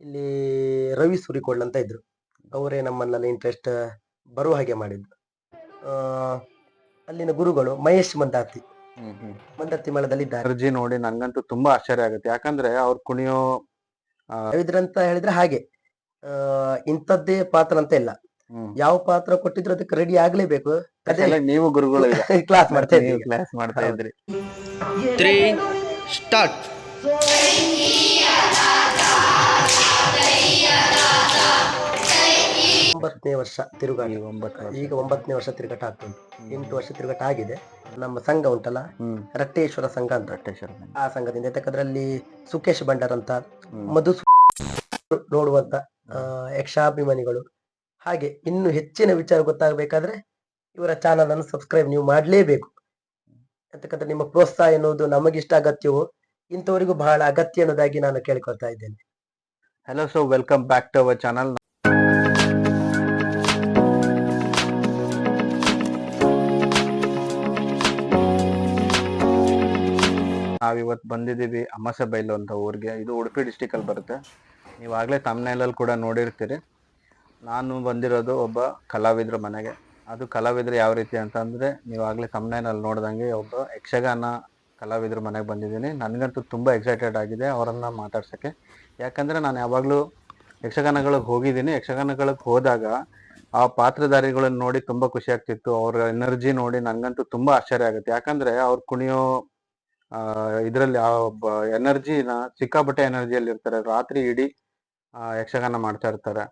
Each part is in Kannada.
ಇಲ್ಲಿ ರವಿ ಸುರಿಕೊಳ್ಳ್ ಅಂತ ಇದ್ರು. ಅವರೇ ನಮ್ಮನ್ನೆಲ್ಲ ಇಂಟ್ರೆಸ್ಟ್ ಬರುವ ಹಾಗೆ ಮಾಡಿದ್ರು ಅಲ್ಲಿನ ಗುರುಗಳು ಮಹೇಶ್ ಮಂದಾತಿ ಹ್ಮ್ ಹ್ಮ್ ಮಂದಾತಿ ಮೇಳದಲ್ಲಿ ಇದ್ದಾರೆ. ಅರ್ಜಿ ನೋಡಿ ನಂಗಂತೂ ತುಂಬಾ ಆಶ್ಚರ್ಯ ಆಗುತ್ತೆ. ಯಾಕಂದ್ರೆ ಅವ್ರು ಕುಣಿಯೋ ಅಂತ ಹೇಳಿದ್ರೆ ಹಾಗೆ. ಆ, ಇಂಥದ್ದೇ ಪಾತ್ರ ಅಂತ ಇಲ್ಲ ಯಾವ ಪಾತ್ರ ಕೊಟ್ಟಿದ್ರು ಅದಕ್ಕೆ ರೆಡಿ ಆಗ್ಲೇಬೇಕು. ನೀವು ಗುರುಗಳು ಕ್ಲಾಸ್ ಮಾಡ್ತಾ ನೀವು ಇದ್ದೀವಿ. ಕ್ಲಾಸ್ ಮಾಡ್ತಾ ಇದ್ರಿ. ಸ್ಟಾರ್ಟ್ ಒಂಬತ್ತನೇ ವರ್ಷ ತಿರುಗಾಟ. ಈಗ ಒಂಬತ್ತನೇ ವರ್ಷ ತಿರುಗಾಟ ಆಗ್ತದೆ. ಎಂಟು ವರ್ಷ ತಿರುಗಾಟ ಆಗಿದೆ. ನಮ್ಮ ಸಂಘ ಉಂಟಲ್ಲ? ರಟ್ಟೇಶ್ವರ ಸಂಘ ಅಂತ. ರಟ್ಟೇಶ್ವರ ಆ ಸಂಘದಿಂದ ಯಾಕಂದ್ರಲ್ಲಿ ಸುಖೇಶ್ ಭಂಡಾರ್ ಅಂತ. ಮಧು ನೋಡುವಂತ ಯಕ್ಷಾಭಿಮಾನಿಗಳು. ಹಾಗೆ ಇನ್ನು ಹೆಚ್ಚಿನ ವಿಚಾರ ಗೊತ್ತಾಗಬೇಕಾದ್ರೆ ಇವರ ಚಾನಲ್ ಅನ್ನು ಸಬ್ಸ್ಕ್ರೈಬ್ ನೀವು ಮಾಡಲೇಬೇಕು. ಯಾಕಂದ್ರೆ ನಿಮ್ಮ ಪ್ರೋತ್ಸಾಹ ಎನ್ನುವುದು ನಮಗಿಷ್ಟ ಅಗತ್ಯವೋ ಇಂಥವರಿಗೂ ಬಹಳ ಅಗತ್ಯ ಅನ್ನೋದಾಗಿ ನಾನು ಕೇಳಿಕೊಳ್ತಾ ಇದ್ದೇನೆ. Hello so welcome back to our channel ನಾವಿವತ್ತು ಬಂದಿದ್ದೀವಿ ಅಮ್ಮಸ ಬೈಲು ಅಂತ ಊರಿಗೆ. ಇದು ಉಡುಪಿ ಡಿಸ್ಟಿಕ್ ಅಲ್ಲಿ ಬರುತ್ತೆ. ನೀವಾಗಲೇ ತಮ್ಮನೇಲಲ್ಲಿ ಕೂಡ ನೋಡಿರ್ತೀರಿ. ನಾನು ಬಂದಿರೋದು ಒಬ್ಬ ಕಲಾವಿದ್ರ ಮನೆಗೆ. ಅದು ಕಲಾವಿದ್ರ ಯಾವ ರೀತಿ ಅಂತಂದ್ರೆ ನೀವಾಗಲೇ ತಮ್ಮನೇನಲ್ಲಿ ನೋಡ್ದಂಗೆ ಒಬ್ಬ ಯಕ್ಷಗಾನ ಕಲಾವಿದ್ರ ಮನೆಗೆ ಬಂದಿದ್ದೀನಿ. ನನಗಂತೂ ತುಂಬ ಎಕ್ಸೈಟೆಡ್ ಆಗಿದೆ ಅವರನ್ನ ಮಾತಾಡ್ಸೋಕ್ಕೆ. ಯಾಕಂದ್ರೆ ನಾನು ಯಾವಾಗಲೂ ಯಕ್ಷಗಾನಗಳಿಗೆ ಹೋಗಿದ್ದೀನಿ. ಯಕ್ಷಗಾನಗಳಿಗೆ ಹೋದಾಗ ಆ ಪಾತ್ರಧಾರಿಗಳನ್ನ ನೋಡಿ ತುಂಬಾ ಖುಷಿ ಆಗ್ತಿತ್ತು. ಅವ್ರ ಎನರ್ಜಿ ನೋಡಿ ನನಗಂತೂ ತುಂಬಾ ಆಶ್ಚರ್ಯ ಆಗುತ್ತೆ. ಯಾಕಂದ್ರೆ ಅವ್ರು ಕುಣಿಯೋ ಇದರಲ್ಲಿ ಆ ಎನರ್ಜಿನ ಸಿಕ್ಕಾಪಟ್ಟೆ ಎನರ್ಜಿಯಲ್ಲಿ ಇರ್ತಾರೆ ರಾತ್ರಿ ಇಡೀ ಆ, ಯಕ್ಷಗಾನ ಮಾಡ್ತಾ ಇರ್ತಾರೆ.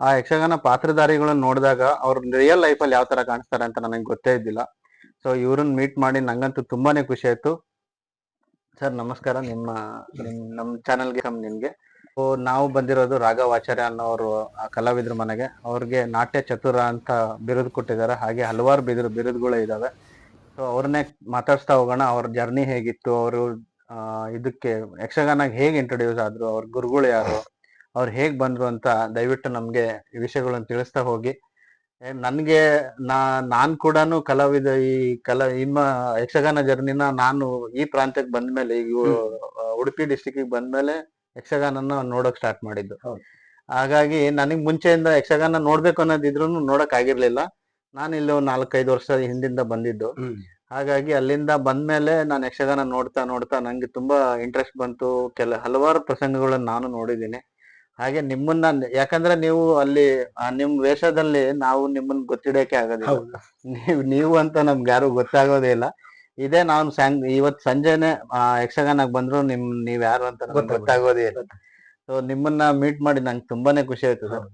ಆ ಯಕ್ಷಗಾನ ಪಾತ್ರಧಾರಿಗಳನ್ನ ನೋಡಿದಾಗ ಅವ್ರ ರಿಯಲ್ ಲೈಫಲ್ಲಿ ಯಾವ ತರ ಕಾಣಿಸ್ತಾರೆ ಅಂತ ನನಗೆ ಗೊತ್ತೇ ಇದ್ದಿಲ್ಲ. ಸೊ ಇವ್ರನ್ನ ಮೀಟ್ ಮಾಡಿ ನಂಗಂತೂ ತುಂಬಾನೇ ಖುಷಿ ಆಯ್ತು. ಸರ್ ನಮಸ್ಕಾರ. ನಿಮ್ಮ ನಮ್ ನಮ್ಮ ಚಾನಲ್ಗೆ ನಿಮ್ಗೆ. ನಾವು ಬಂದಿರೋದು ರಾಘವಾಚಾರ್ಯ ಅನ್ನೋರು ಆ ಕಲಾವಿದ್ರ ಮನೆಗೆ. ಅವ್ರಿಗೆ ನಾಟ್ಯ ಚತುರ ಅಂತ ಬಿರುದು ಕೊಟ್ಟಿದ್ದಾರೆ. ಹಾಗೆ ಹಲವಾರು ಬಿದಿರು ಬಿರುದುಗಳು ಇದಾವೆ. ಸೊ ಅವ್ರನ್ನೇ ಮಾತಾಡ್ಸ್ತಾ ಹೋಗೋಣ ಅವ್ರ ಜರ್ನಿ ಹೇಗಿತ್ತು ಅವರು ಇದಕ್ಕೆ ಯಕ್ಷಗಾನಕ್ಕೆ ಹೇಗೆ ಇಂಟ್ರೊಡ್ಯೂಸ್ ಆದ್ರು ಅವ್ರ ಗುರುಗಳು ಯಾರು ಅವ್ರು ಹೇಗ್ ಬಂದ್ರು ಅಂತ ದಯವಿಟ್ಟು ನಮ್ಗೆ ಈ ವಿಷಯಗಳನ್ನ ತಿಳಿಸ್ತಾ ಹೋಗಿ. ನನಗೆ ನಾ ನಾನ್ ಕೂಡ ಕಲಾವಿದ ಈ ಕಲಾ ನಿಮ್ಮ ಯಕ್ಷಗಾನ ಜರ್ನಿನ ನಾನು ಈ ಪ್ರಾಂತ್ಯಕ್ಕೆ ಬಂದ್ಮೇಲೆ ಈಗ ಉಡುಪಿ ಡಿಸ್ಟಿಕ್ಗೆ ಬಂದ್ಮೇಲೆ ಯಕ್ಷಗಾನನ ನೋಡಕ್ ಸ್ಟಾರ್ಟ್ ಮಾಡಿದ್ದು. ಹಾಗಾಗಿ ನನಗೆ ಮುಂಚೆಯಿಂದ ಯಕ್ಷಗಾನ ನೋಡ್ಬೇಕು ಅನ್ನೋದಿದ್ರು ನೋಡಕ್ ಆಗಿರ್ಲಿಲ್ಲ. ನಾನು ಇಲ್ಲಿ ಒಂದ್ ನಾಲ್ಕೈದು ವರ್ಷ ಹಿಂದಿಂದ ಬಂದಿದ್ದು. ಹಾಗಾಗಿ ಅಲ್ಲಿಂದ ಬಂದ್ಮೇಲೆ ನಾನು ಯಕ್ಷಗಾನ ನೋಡ್ತಾ ನೋಡ್ತಾ ನಂಗೆ ತುಂಬಾ ಇಂಟ್ರೆಸ್ಟ್ ಬಂತು. ಕೆಲ ಹಲವಾರು ಪ್ರಸಂಗಗಳನ್ನ ನಾನು ನೋಡಿದ್ದೀನಿ. ಹಾಗೆ ನಿಮ್ಮನ್ನ ಯಾಕಂದ್ರೆ ನೀವು ಅಲ್ಲಿ ನಿಮ್ ವೇಷದಲ್ಲಿ ನಾವು ನಿಮ್ಮನ್ನ ಗೊತ್ತಿಡಕ್ಕೆ ಆಗೋದಿಲ್ಲ. ನೀವು ನೀವು ಅಂತ ನಮ್ಗೆ ಯಾರು ಗೊತ್ತಾಗೋದೇ ಇಲ್ಲ. ಇದೇ ನಾನು ಇವತ್ ಸಂಜೆನೆ ಆ, ಯಕ್ಷಗಾನಕ್ ಬಂದ್ರು ನಿಮ್ ನೀವ್ ಯಾರು ಅಂತ. ಗೊತ್ತಾಗೋದೇ ಇಲ್ಲ. ಸೊ ನಿಮ್ಮನ್ನ ಮೀಟ್ ಮಾಡಿ ನಂಗೆ ತುಂಬಾನೇ ಖುಷಿ ಆಯ್ತು ಸರ್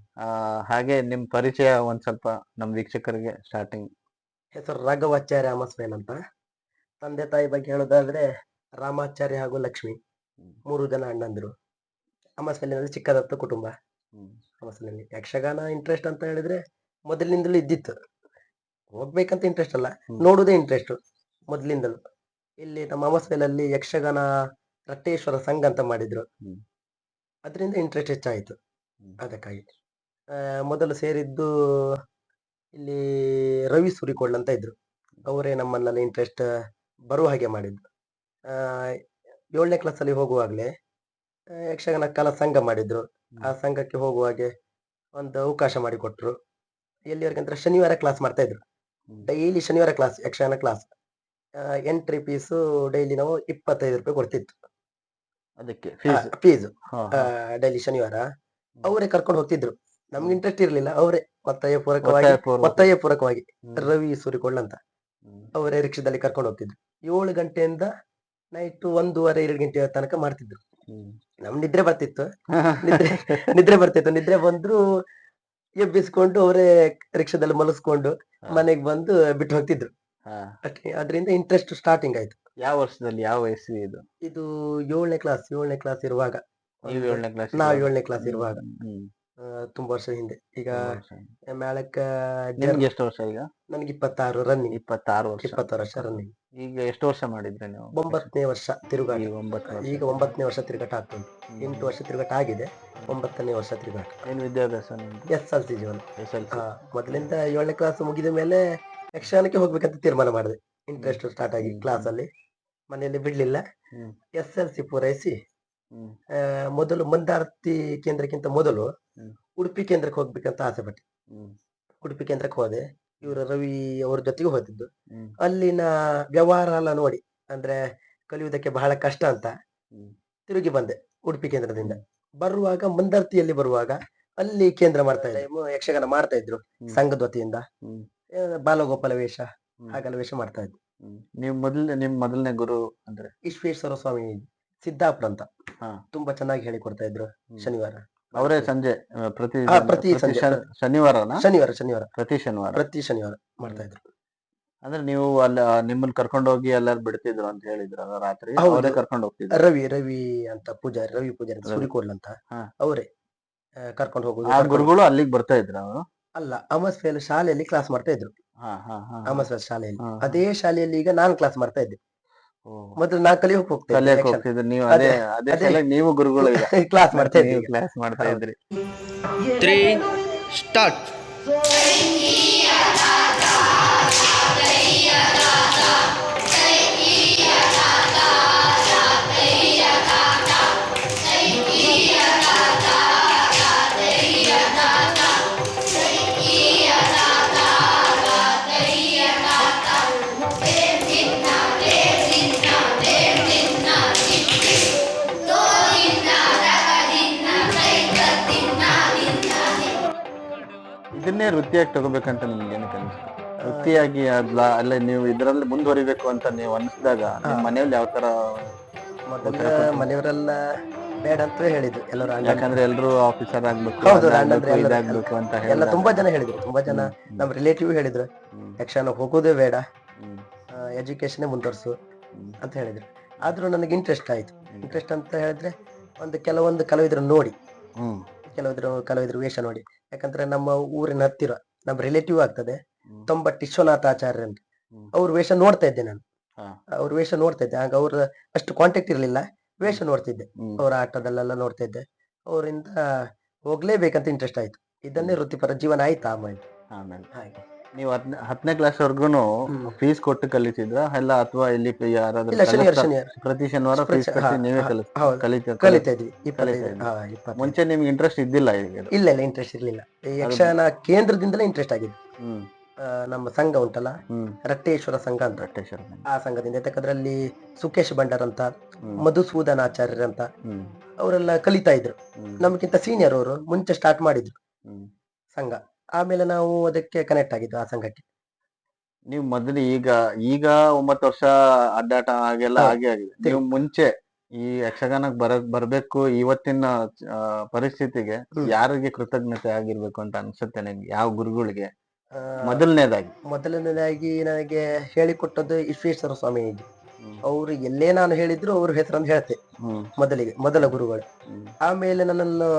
ಹಾಗೆ ನಿಮ್ ಪರಿಚಯ ಒಂದ್ ಸ್ವಲ್ಪ ನಮ್ ವೀಕ್ಷಕರಿಗೆ ಸ್ಟಾರ್ಟಿಂಗ್ ಹೆಸರು ರಾಘವಾಚಾರ್ಯ ಅಮಸ್ವೇನ್ ಅಂತ. ತಂದೆ ತಾಯಿ ಬಗ್ಗೆ ಹೇಳೋದಾದ್ರೆ ರಾಮಾಚಾರ್ಯ ಹಾಗೂ ಲಕ್ಷ್ಮಿ. ಮೂರು ಜನ ಅಣ್ಣಂದಿರು. ಅಮಸ್ವೇಲಿನಲ್ಲಿ ಚಿಕ್ಕದತ್ತ ಕುಟುಂಬ. ಅಮಸ್ವೇಲಿನಲ್ಲಿ ಯಕ್ಷಗಾನ ಇಂಟ್ರೆಸ್ಟ್ ಅಂತ ಹೇಳಿದ್ರೆ ಮೊದಲಿನಿಂದಲೂ ಇದ್ದಿತ್ತು. ಹೋಗ್ಬೇಕಂತ ಇಂಟ್ರೆಸ್ಟ್ ಅಲ್ಲ. ನೋಡುದೇ ಇಂಟ್ರೆಸ್ಟ್ ಮೊದಲಿಂದಲೂ. ಇಲ್ಲಿ ನಮ್ಮ ಅಮಸ್ವೇಲಲ್ಲಿ ಯಕ್ಷಗಾನ ರಟ್ಟೇಶ್ವರ ಸಂಘ ಅಂತ ಮಾಡಿದ್ರು. ಅದರಿಂದ ಇಂಟ್ರೆಸ್ಟ್ ಹೆಚ್ಚಾಯಿತು. ಅದಕ್ಕಾಗಿ. ಮೊದಲು ಸೇರಿದ್ದು ಇಲ್ಲಿ ರವಿ ಸುರಿಕೊಳ್ಳ ಅಂತ ಇದ್ರು. ಅವರೇ ನಮ್ಮನ್ನೆಲ್ಲ ಇಂಟ್ರೆಸ್ಟ್ ಬರುವ ಹಾಗೆ ಮಾಡಿದ್ದು. ಆ, ಏಳನೇ ಕ್ಲಾಸಲ್ಲಿ ಹೋಗುವಾಗಲೇ ಯಕ್ಷಗಾನ ಕಲಾ ಸಂಘ ಮಾಡಿದ್ರು. ಆ ಸಂಘಕ್ಕೆ ಹೋಗುವಾಗೆ ಒಂದು ಅವಕಾಶ ಮಾಡಿಕೊಟ್ರು. ಎಲ್ಲಿವರೆಗೆ ಅಂದ್ರೆ ಶನಿವಾರ ಕ್ಲಾಸ್ ಮಾಡ್ತಾ ಇದ್ರು. ಡೈಲಿ ಶನಿವಾರ class Yakshagana class entry fees daily ನಾವು ಇಪ್ಪತ್ತೈದು ರೂಪಾಯಿ ಕೊಡ್ತಿತ್ತು. ಅದಕ್ಕೆ ಫೀಸ್ ಡೈಲಿ ಶನಿವಾರ ಅವರೇ ಕರ್ಕೊಂಡು ಹೋಗ್ತಿದ್ರು. ನಮ್ಗೆ ಇಂಟ್ರೆಸ್ಟ್ ಇರ್ಲಿಲ್ಲ ಅವರೇ ಒತ್ತಾಯ ಪೂರಕವಾಗಿ ಒತ್ತಾಯ ಪೂರಕವಾಗಿ ರವಿ ಸೂರಿಕೊಳ್ಳ ಅಂತ ಅವರೇ ರಿಕ್ಷಾದಲ್ಲಿ ಕರ್ಕೊಂಡು ಹೋಗ್ತಿದ್ರು. ಏಳು ಗಂಟೆಯಿಂದ ನೈಟ್ ಒಂದೂವರೆ ಎರಡು ಗಂಟೆ ತನಕ ಮಾಡ್ತಿದ್ರು. ನಮ್ ನಿದ್ರೆ ಬರ್ತಿತ್ತು. ನಿದ್ರೆ ನಿದ್ರೆ ಬರ್ತಿತ್ತು. ನಿದ್ರೆ ಬಂದ್ರು ಎಬ್ಬಿಸ್ಕೊಂಡು ಅವರೇ ರಿಕ್ಷಾದಲ್ಲಿ ಮಲಸ್ಕೊಂಡು ಮನೆಗೆ ಬಂದು ಬಿಟ್ಟು ಹೋಗ್ತಿದ್ರು. ಅದರಿಂದ ಇಂಟ್ರೆಸ್ಟ್ ಸ್ಟಾರ್ಟಿಂಗ್ ಆಯ್ತು. ಯಾವ ವರ್ಷದಲ್ಲಿ ಯಾವ ವಯಸ್ಸು ಇದು? ಇದು ಏಳನೇ ಕ್ಲಾಸ್ ಏಳನೇ ಕ್ಲಾಸ್ ಇರುವಾಗ. ನೀವು ಏಳನೇ ಕ್ಲಾಸ್ ನಾವು ಏಳನೇ ಕ್ಲಾಸ್ ಇರುವಾಗ. ಆ, ತುಂಬಾ ವರ್ಷ ಹಿಂದೆ. ಈಗ. ಮೇಳಕ್ಕ ನಿಮ್ಗೆ ಎಷ್ಟು ವರ್ಷ ಈಗ? ನನಗೆ ಇಪ್ಪತ್ತಾರು ರನ್ನಿಂಗ್ ಇಪ್ಪತ್ತಾರು ವರ್ಷ. ಇಪ್ಪತ್ತಾರು ವರ್ಷ ರನ್ನಿಂಗ್ ಈಗ ಎಷ್ಟು ವರ್ಷ ಮಾಡಿದ್ರೆ ನೀವು? ಒಂಬತ್ತನೇ ವರ್ಷ ತಿರುಗಾಟ. ಈಗ ಒಂಬತ್ತು ವರ್ಷ. ಈಗ ಒಂಬತ್ತನೇ ವರ್ಷ ತಿರುಗಾಟ ಆಗ್ತದೆ ಹ್ಮ್. ಎಂಟು ವರ್ಷ ತಿರುಗಾಟ ಆಗಿದೆ. ಒಂಬತ್ತನೇ ವರ್ಷ ತಿರುಗಾಟ. ಏನು ವಿದ್ಯಾಭ್ಯಾಸ ನಿಮ್ದು? ಎಸ್ ಎಲ್ ಸಿ ಜೀವನ. ಎಸ್ ಎಲ್ ಆ, ಮೊದಲಿಂದ ಏಳನೇ ಕ್ಲಾಸ್ ಮುಗಿದ ಮೇಲೆ ಯಕ್ಷಗಾನಕ್ಕೆ ಹೋಗ್ಬೇಕಂತ ತೀರ್ಮಾನ ಮಾಡಿದೆ. ಇಂಟ್ರೆಸ್ಟ್ ಸ್ಟಾರ್ಟ್ ಆಗಿ ಹ್ಮ್. ಮನೆಯಲ್ಲಿ ಬಿಡ್ಲಿಲ್ಲ. ಎಸ್ ಎಲ್ ಸಿ ಪೂರೈಸಿ ಮೊದಲು ಮಂದಾರ್ತಿ ಕೇಂದ್ರಕ್ಕಿಂತ ಮೊದಲು ಉಡುಪಿ ಕೇಂದ್ರಕ್ಕೆ ಹೋಗ್ಬೇಕಂತ ಆಸೆ ಪಟ್ಟೆ. ಉಡುಪಿ ಕೇಂದ್ರಕ್ಕೆ ಹೋದೆ. ಇವರು ರವಿ ಅವ್ರ ಜೊತೆಗೆ ಹೋದಿದ್ದು. ಅಲ್ಲಿನ ವ್ಯವಹಾರ ಎಲ್ಲ ನೋಡಿ ಅಂದ್ರೆ ಕಲಿಯುವುದಕ್ಕೆ ಬಹಳ ಕಷ್ಟ ಅಂತ ತಿರುಗಿ ಬಂದೆ ಉಡುಪಿ ಕೇಂದ್ರದಿಂದ. ಬರುವಾಗ ಮಂದಾರ್ತಿಯಲ್ಲಿ ಬರುವಾಗ ಅಲ್ಲಿ ಕೇಂದ್ರ ಮಾಡ್ತಾ ಇದ್ದೆ. ಯಕ್ಷಗಾನ ಮಾಡ್ತಾ ಇದ್ರು ಹ್ಮ್. ಸಂಘದ ವತಿಯಿಂದ ಬಾಲಗೋಪಾಲ ವೇಷ. ಹಾಗೆಲ್ಲ ವೇಷ ಮಾಡ್ತಾ ಇದ್ದೆ. ನೀವು ಮೊದಲ ನಿಮ್ ಮೊದಲನೇ ಗುರು ಅಂದ್ರೆ? ವಿಶ್ವೇಶ್ವರ ಸ್ವಾಮಿ ಸಿದ್ದಾಪುರ ಅಂತ. ಹಾ. ತುಂಬಾ ಚೆನ್ನಾಗಿ ಹೇಳಿಕೊಡ್ತಾ ಇದ್ರು. ಶನಿವಾರ. ಅವರೇ ಸಂಜೆ ಆ, ಪ್ರತಿ ಹಾ, ಪ್ರತಿ ಸಂಜೆ. ಶನಿವಾರನ? ಶನಿವಾರ ಶನಿವಾರ. ಪ್ರತಿ ಶನಿವಾರ. ಪ್ರತಿ ಶನಿವಾರ ಮಾಡ್ತಾ ಇದ್ರು. ಅಂದ್ರೆ ನೀವು ಅಲ್ಲ ನಿಮ್ಮನ್ನ ಕರ್ಕೊಂಡು ಹೋಗಿ ಎಲ್ಲಾರು ಬಿಡ್ತಿದ್ರು ಅಂತ ಹೇಳಿದ್ರಲ್ಲ ರಾತ್ರಿ? ಹೌದು. ಅವರೇ ಕರ್ಕೊಂಡು ಹೋಗ್ತಿದ್ರು? ರವಿ ರವಿ ಅಂತ ಪೂಜಾರಿ ರವಿ ಪೂಜಾರಿ ಅಂತ ರವಿ. ಸುರಿಕೋಡ್ಲ ಅಂತ. ಹಾ. ಅವರೇ ಕರ್ಕೊಂಡು ಹೋಗುದು ಆ ಕರ್ಕೊಂಡು- ಗುರುಗಳು ಅಲ್ಲಿಗೆ ಬರ್ತಾ ಇದ್ರು ಅವರು? ಅಲ್ಲ ಅಮಸ್ಫೇಲ್ ಶಾಲೆಯಲ್ಲಿ ಕ್ಲಾಸ್ ಮಾಡ್ತಾ ಇದ್ರು. ಹಾ ಹಾ ಹಾ ಅಮಸ್ಫೇಲ್ ಶಾಲೆಯಲ್ಲಿ. ಅದೇ ಶಾಲೆಯಲ್ಲಿ ಈಗ ನಾನು ಕ್ಲಾಸ್ ಮಾಡ್ತಾ ಇದ್ದೆ. ಮೊದಲು ನಾ ಕಲಿಯೋಕ್ ಹೋಗ್ತಾ ಕಲಿಯಕ್ ಇದ್ದೆ ಹೋಗ್ತಿದ್ರು ನೀವು ಅದೇ ಅದೇ. ನೀವು ಗುರುಗಳು ಕ್ಲಾಸ್ ಮಾಡ್ತಾ ಇದ್ದೀವಿ ಕ್ಲಾಸ್ ಮಾಡ್ತಾ. ಇದ್ರಿ ಸ್ಟಾರ್ಟ್ ಇದನ್ನೇ ವೃತ್ತಿಯಾಗಿ ತಗೋಬೇಕಂತ ನಿಮ್ಗೆ ಏನಕ್ಕೆ ಅನಿಸ್ತು ವೃತ್ತಿಯಾಗಿ ಅದ್ಲ ಅಲ್ಲ ನೀವು ಇದರಲ್ಲಿ ಮುಂದುವರಿಬೇಕು ಅಂತ ನೀವು ಅನಿಸಿದಾಗ ನಿಮ್ಮ ಮನೆಯಲ್ಲಿ ಯಾವ ತರ ಮೊದಲ ಮನೆಯವರೆಲ್ಲ ಬೇಡ ಅಂತ ಹೇಳಿದ್ರು ಎಲ್ಲರೂ ಯಾಕಂದ್ರೆ ಎಲ್ರು ಆಫೀಸರ್ ಆಗ್ಬೇಕು ಹೌದು, ಅಣ್ಣಂದ್ರೆ ಎಲ್ಲರೂ- ಇದಾಗ್ಬೇಕು ಅಂತ ಎಲ್ಲ ಹೇಳಿದಾಗ- ತುಂಬಾ ಜನ ಹೇಳಿದ್ರು ತುಂಬಾ ಜನ ನಮ್ಮ ನಮ್ ರಿಲೇಟಿವ್ ಹೇಳಿದ್ರು ಯಕ್ಷಗಾನ ಹೋಗೋದೇ ಬೇಡ ಹ್ಮ್, ಎಜುಕೇಶನ್ ಮುಂದುವರ್ಸು ಅಂತ ಹೇಳಿದ್ರು. ಆದ್ರೂ ನನಗೆ ಇಂಟ್ರೆಸ್ಟ್ ಆಯ್ತು. ಇಂಟ್ರೆಸ್ಟ್ ಅಂತ ಹೇಳಿದ್ರೆ ಒಂದು ಕೆಲವೊಂದು ಕಲಾವಿದ್ರು ನೋಡಿ. ಹ್ಮ್, ಕೆಲವಿದ್ರು ಕಲಾವಿದ್ರು ವೇಷ ನೋಡಿ. ಯಾಕಂದ್ರೆ ನಮ್ಮ ಊರಿನ ಹತ್ತಿರ ನಮ್ಮ ರಿಲೇಟಿವ್ ಆಗ್ತದೆ. ಹ್ಮ್. ತೊಂಬಟ್ ವಿಶ್ವನಾಥ ಆಚಾರ್ಯ ಅಂತ. ಅವ್ರ ವೇಷ ನೋಡ್ತಾ ಇದ್ದೆ ನಾನು. ಅವ್ರ ವೇಷ ನೋಡ್ತಾ ಇದ್ದೆ. ಆಗ ಅವ್ರ ಅಷ್ಟು ಕಾಂಟ್ಯಾಕ್ಟ್ ಇರ್ಲಿಲ್ಲ. ವೇಷ ನೋಡ್ತಿದ್ದೆ. ಅವ್ರ ಅವರ ಆಟದಲ್ಲೆಲ್ಲ ನೋಡ್ತಾ ಇದ್ದೆ. ಅವರಿಂದ ಹೋಗ್ಲೇಬೇಕಂತ ಇಂಟ್ರೆಸ್ಟ್ ಆಯ್ತು. ಇದನ್ನೇ ವೃತ್ತಿಪರ ಜೀವನ ಆಯ್ತಾ ಆಮೇಲೆ. ಆಮೇಲೆ. ಹಾಗೆ. ನೀವು ಹತ್ನೆ ಹತ್ತನೇ ಕ್ಲಾಸ್ ವರ್ಗುನು. ಫೀಸ್ ಕೊಟ್ಟು ಕಲಿತಿದ್ರ? ಇಲ್ಲ ಅಥವಾ ಇಲ್ಲಿ ಯಾರಾದ್ರೂ ಇಲ್ಲ ಶನಿವಾರ ಕಲಿಸ್ತಾ- ಶನಿವಾರ. ಪ್ರತಿ ಶನಿವಾರ ಫೀಸ್ ಕಟ್ಟಿ ನೀವೇ ಹಾ, ಕಲಿಸ್ ಹೌದು. ಕಲಿತ ಕಲಿತಾ ಇದ್ವಿ ಇಪ್ಪತ್ತೈದು ಹಾ ಇಪ್ಪತ್ತೈದು. ಮುಂಚೆ ನಿಮ್ಗೆ ಇಂಟ್ರೆಸ್ಟ್ ಇದ್ದಿಲ್ಲ ಈಗ ಇದು? ಇಲ್ಲ ಇಲ್ಲ ಇಂಟ್ರೆಸ್ಟ್ ಇರ್ಲಿಲ್ಲ. ಯಕ್ಷಗಾನ ಕೇಂದ್ರದಿಂದಲೇ ಇಂಟ್ರೆಸ್ಟ್ ಆಗಿದೆ. ಹ್ಮ್. ಆ, ನಮ್ಮ ಸಂಘ ಉಂಟಲ್ಲ? ಹ್ಮ್. ರಟ್ಟೇಶ್ವರ ಸಂಘ ಅಂತ. ರಟ್ಟೇಶ್ವರ ಆ ಸಂಘದಿಂದ ಯಾಕಂದ್ರಲ್ಲಿ ಸುಕೇಶ್ ಭಂಡಾರ್ ಅಂತ ಹ್ಮ್. ಮಧುಸೂದನ್ ಆಚಾರ್ಯರ್ ಅಂತ ಹ್ಮ್. ಅವರೆಲ್ಲ ಕಲಿತಾ ಇದ್ರು. ನಮಗಿಂತ ನಮ್ಗಿಂತ ಸೀನಿಯರ್ ಅವರು ಮುಂಚೆ ಸ್ಟಾರ್ಟ್ ಮಾಡಿದ್ರು. ಹ್ಮ್. ಸಂಘ. ಆಮೇಲೆ ನಾವು ಅದಕ್ಕೆ ಕನೆಕ್ಟ್ ಆಗಿದ್ದು ಆ ಸಂಘಕ್ಕೆ. ನೀವು ಮೊದಲು ಈಗ ಈಗ ಒಂಬತ್ತು ವರ್ಷ ಅಡ್ಡಾಟ ಹಾಗೆಲ್ಲ ಹೌದು. ಹಾಗೆ ಆಗಿದೆ. ನೀವು ಮುಂಚೆ ಈ ಯಕ್ಷಗಾನಕ್ಕೆ ಬರ ಬರ್ಬೇಕು ಇವತ್ತಿನ ಆ, ಪರಿಸ್ಥಿತಿಗೆ. ಯಾರಿಗೆ ಕೃತಜ್ಞತೆ ಆಗಿರ್ಬೇಕು ಅಂತ ಅನ್ಸುತ್ತೆ ನಿಮ್ಗೆ? ಯಾವ ಗುರುಗಳಿಗೆ? ಆ, ಮೊದಲನೇದಾಗಿ. ಮೊದಲನೇದಾಗಿ ನನಗೆ ಹೇಳಿಕೊಟ್ಟದ್ದು ವಿಶ್ವೇಶ್ವರ ಸ್ವಾಮೀಜಿ. ಹ್ಮ್. ಅವರು ಎಲ್ಲೇ ನಾನು ಹೇಳಿದ್ರು ಅವ್ರ ಹೆಸರನ್ನು ಹೇಳ್ತೆ ಹ್ಮ್. ಮೊದಲಿಗೆ ಮೊದಲ ಗುರುಗಳು. ಹ್ಮ್. ಆಮೇಲೆ ನನ್ನನ್ನು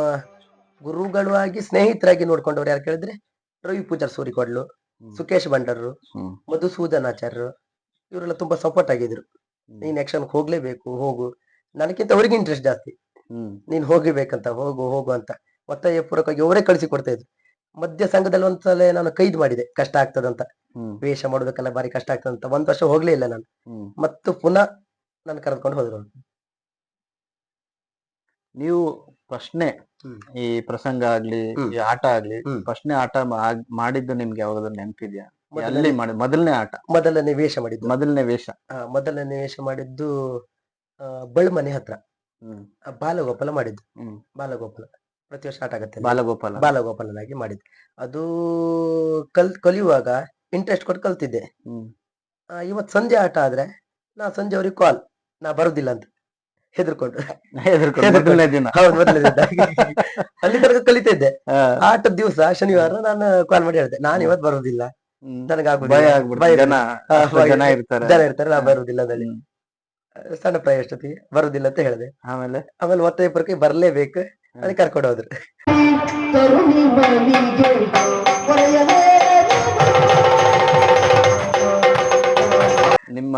ಗುರುಗಳು ಆಗಿ ಸ್ನೇಹಿತರಾಗಿ ನೋಡ್ಕೊಂಡವ್ರು ಯಾರು ಕೇಳಿದ್ರೆ ರವಿ ಪೂಜಾರ್ ಸೂರಿಕೊಡ್ಲು ಹ್ಮ್. ಸುಕೇಶ್ ಭಂಡಾರರು ಹ್ಮ್. ಮಧುಸೂದನ್ ಆಚಾರ್ಯರು ಇವರೆಲ್ಲ ತುಂಬಾ ಸಪೋರ್ಟ್ ಆಗಿದ್ರು. ನೀನ್ ಯಕ್ಷನ್ ಹೋಗ್ಲೇಬೇಕು ಹೋಗು. ನನಗಿಂತ ಅವ್ರಿಗೆ ಇಂಟ್ರೆಸ್ಟ್ ಜಾಸ್ತಿ. ನೀನ್ ಹೋಗಿಬೇಕಂತ ಹೋಗು ಹೋಗು ಅಂತ. ಒತ್ತಾಯ ಪೂರ್ವಕವಾಗಿ ಅವರೇ ಕಳಿಸಿ ಕೊಡ್ತಾ ಇದ್ರು. ಮಧ್ಯ ಸಂಘದಲ್ಲಿ ಒಂದ್ಸಲ ನಾನು ಕೈದ್ ಮಾಡಿದೆ ಕಷ್ಟ ಆಗ್ತದಂತ ವೇಷ ಮಾಡೋದಕ್ಕೆಲ್ಲ ಬಾರಿ ಕಷ್ಟ ಆಗ್ತದಂತ ಒಂದ್ ವರ್ಷ ಹೋಗ್ಲೇ ಇಲ್ಲ ನಾನು. ಮತ್ತು ಪುನಃ ನಾನು ಕರೆದುಕೊಂಡು ಹೋದ್ರು. ನೀವು ಪ್ರಶ್ನೆ. ಈ ಪ್ರಸಂಗ ಆಗ್ಲಿ ಈ ಆಟ ಆಗ್ಲಿ ಫಸ್ಟ್ನೇ ಆಟ ಮಾ- ಮಾಡಿದ್ದು ನಿಮ್ಗೆ ಯಾವಾಗಾದ್ರೂ ನೆನಪಿದ್ಯಾ? ಅಲ್ಲಿ ಮಾಡಿ ಮೊದಲನೇ ಆಟ? ಮೊದಲನೇ ವೇಷ ಮಾಡಿದ್ದು. ಮೊದಲನೇ ವೇಷ. ಆ, ಮೊದಲನೇ ವೇಷ ಮಾಡಿದ್ದು ಆ, ಬಳ್ಮನೆ ಹತ್ರ. ಹ್ಮ್. ಆ, ಬಾಲಗೋಪಾಲ ಮಾಡಿದ್ದು. ಹ್ಮ್. ಬಾಲಗೋಪಾಲ. ಪ್ರತಿ ವರ್ಷ ಆಟ ಆಗುತ್ತೆ ಬಾಲಗೋಪಾಲ. ಬಾಲಗೋಪಾಲನಾಗಿ ಮಾಡಿದ್ದೆ. ಅದು ಕಲ್ ಕಲಿಯುವಾಗ ಇಂಟ್ರೆಸ್ಟ್ ಕೊಟ್ಟು ಕಲ್ತಿದ್ದೆ. ಹ್ಮ್. ಆ, ಸಂಜೆ ಆಟ ಆದ್ರೆ ನಾ ಸಂಜೆ ಅವ್ರಿಗೆ ಕಾಲ್ ನಾ ಬರುದಿಲ್ಲ ಅಂತ. ಹೆದರ್ಕೊಂಡು ಹೆದರ್ಕೊಂಡು ಮೊದಲನೇ ದಿನ. ಹೌದು ಮೊದಲನೇ ದಿನ. ಅಲ್ಲಿ ತನಕ ಕಲಿತಾ ಇದ್ದೆ ಆಟದ ದಿವಸ ಶನಿವಾರ ನಾನು ಕಾಲ್ ಮಾಡಿ ಹೇಳಿದೆ. ನಾನು ಇವತ್ತು ಬರುದಿಲ್ಲ. ಜನ ಇರ್ತಾರೆ. ನಾ ಬರುದಿಲ್ಲ ಅದಲ್ಲಿ. ಸಣ್ಣ ಪ್ರಾಯ ಎಷ್ಟೊತ್ತಿಗೆ ಬರುದಿಲ್ಲ ಅಂತ ಹೇಳಿದೆ. ಆಮೇಲೆ? ಆಮೇಲೆ ಒತ್ತಾಯ ಪರಕ್ಕೆ ಬರಲೇಬೇಕು. ಅದಕ್ಕೆ ಕರ್ಕೊಂಡು ಹೋದ್ರು. ನಿಮ್ಮ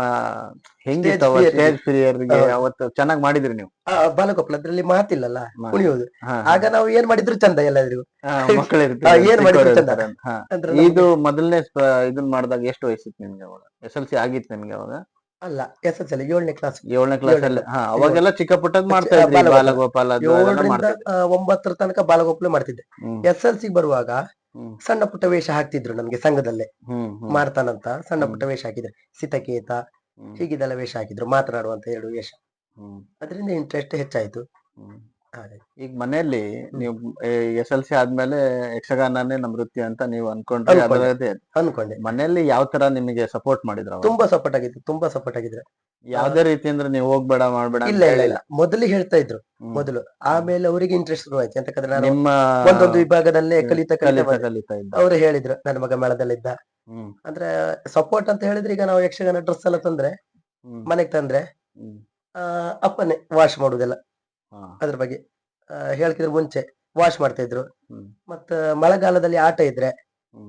ಅವತ್ತು ಚೆನ್ನಾಗಿ ಮಾಡಿದ್ರಿ ನೀವು? ಬಾಲಗೋಪಾಲ ಅದ್ರಲ್ಲಿ ಮಾತಿಲ್ಲಲ್ಲ ಉಳಿಯೋದು ಆಗ ನಾವು ಏನ್ ಮಾಡಿದ್ರು ಚಂದ ಎಲ್ಲರಿಗೂ ಏನ್ ಮಾಡಿದ್ರು ಚಂದ. ಇದು ಮೊದಲನೇ ಇದನ್ ಮಾಡಿದಾಗ ಎಷ್ಟು ವಯಸ್ಸಿತ್ತು ನಿಮ್ಗೆ ಅವಾಗ? ಎಸ್ ಎಲ್ ಸಿ ಆಗಿತ್ತು ನಿಮ್ಗೆ ಅವಾಗ? ಅಲ್ಲ ಎಸ್ ಎಸ್ ಎಲ್ ಏಳನೇ ಕ್ಲಾಸ್ ಏಳನೇ ಕ್ಲಾಸ್ ಅಲ್ಲಿ. ಅವಾಗೆಲ್ಲ ಚಿಕ್ಕ ಪುಟ್ಟದ್ ಮಾಡ್ತಾ ಇದ್ರಿ ಬಾಲಗೋಪಾಲ. ಒಂಬತ್ತರ ತನಕ ಬಾಲಗೋಪಾಲ ಮಾಡ್ತಿದ್ದೆ. ಎಸ್ ಎಲ್ ಸಿ ಬರುವಾಗ ಸಣ್ಣ ಪುಟ್ಟ ವೇಷ ಹಾಕ್ತಿದ್ರು ನಮ್ಗೆ ಸಂಘದಲ್ಲೇ. ಮಾರ್ತಾನಂತ ಸಣ್ಣ ಪುಟ್ಟ ವೇಷ ಹಾಕಿದ್ರು. ಸಿತಕೇತ ಹೀಗಿದೆಲ್ಲ ವೇಷ ಹಾಕಿದ್ರು. ಮಾತನಾಡುವಂತ ಎರಡು ವೇಷ. ಅದರಿಂದ ಇಂಟ್ರೆಸ್ಟ್ ಹೆಚ್ಚಾಯ್ತು. ಈಗ ಮನೆಯಲ್ಲಿ ನೀವು ಎಸ್ ಎಲ್ ಸಿ ಆದ್ಮೇಲೆ ಯಕ್ಷಗಾನನೇ ನಮ್ಮ ವೃತ್ತಿ ಅಂತ ನೀವು ಅನ್ಕೊಂಡ್ರೆ ಅನ್ಕೊಂಡೆ. ಮನೆಯಲ್ಲಿ ಯಾವ ತರ ನಿಮಗೆ ಸಪೋರ್ಟ್ ಮಾಡಿದ್ರು ತುಂಬಾ ಸಪೋರ್ಟ್ ಆಗಿದ್ರು ತುಂಬಾ ಸಪೋರ್ಟ್ ಆಗಿದ್ರು. ಯಾವ್ದೇ ರೀತಿ ಅಂದ್ರೆ ನೀವು ಹೋಗ್ಬೇಡ ಮಾಡ್ಬೇಡ ಅಂತ ಇಲ್ಲ ಇಲ್ಲ ಹೇಳಿಲ್ಲ. ಇಲ್ಲ ಮೊದಲು ಹೇಳ್ತಾ ಇದ್ರು ಹ್ಮ್. ಮೊದಲು. ಆಮೇಲೆ ಅವರಿಗೆ ಇಂಟ್ರೆಸ್ಟ್ ಶುರುವಾಯ್ತು. ಯಾಕಂದ್ರೆ ನಾನು ನಿಮ್ಮ ಒಂದೊಂದು ವಿಭಾಗದಲ್ಲೇ ಕಲಿತ ಕಲಿತ ಕಲಿತಾ ಬಂದೆ. ಕಲಿತಾ ಇದ್ದ. ಅವರು ಹೇಳಿದ್ರು ನನ್ನ ಮಗ ಮೇಳದಲ್ಲಿದ್ದ. ಹ್ಮ್. ಅಂದ್ರೆ ಸಪೋರ್ಟ್ ಅಂತ ಹೇಳಿದ್ರೆ ಈಗ ನಾವು ಯಕ್ಷಗಾನ ಡ್ರೆಸ್ ಎಲ್ಲ ತಂದ್ರೆ ಹ್ಮ್. ಮನೆಗ್ ತಂದ್ರೆ ಹ್ಮ್. ಆ, ಅಪ್ಪನೇ ವಾಶ್ ಮಾಡುದೆಲ್ಲ. ಅದ್ರ ಬಗ್ಗೆ ಹೇಳ್ತಿದ್ರು ಮುಂಚೆ ವಾಶ್ ಮಾಡ್ತಾ ಇದ್ರು. ಮತ್ತ ಮಳೆಗಾಲದಲ್ಲಿ ಆಟ ಇದ್ರೆ.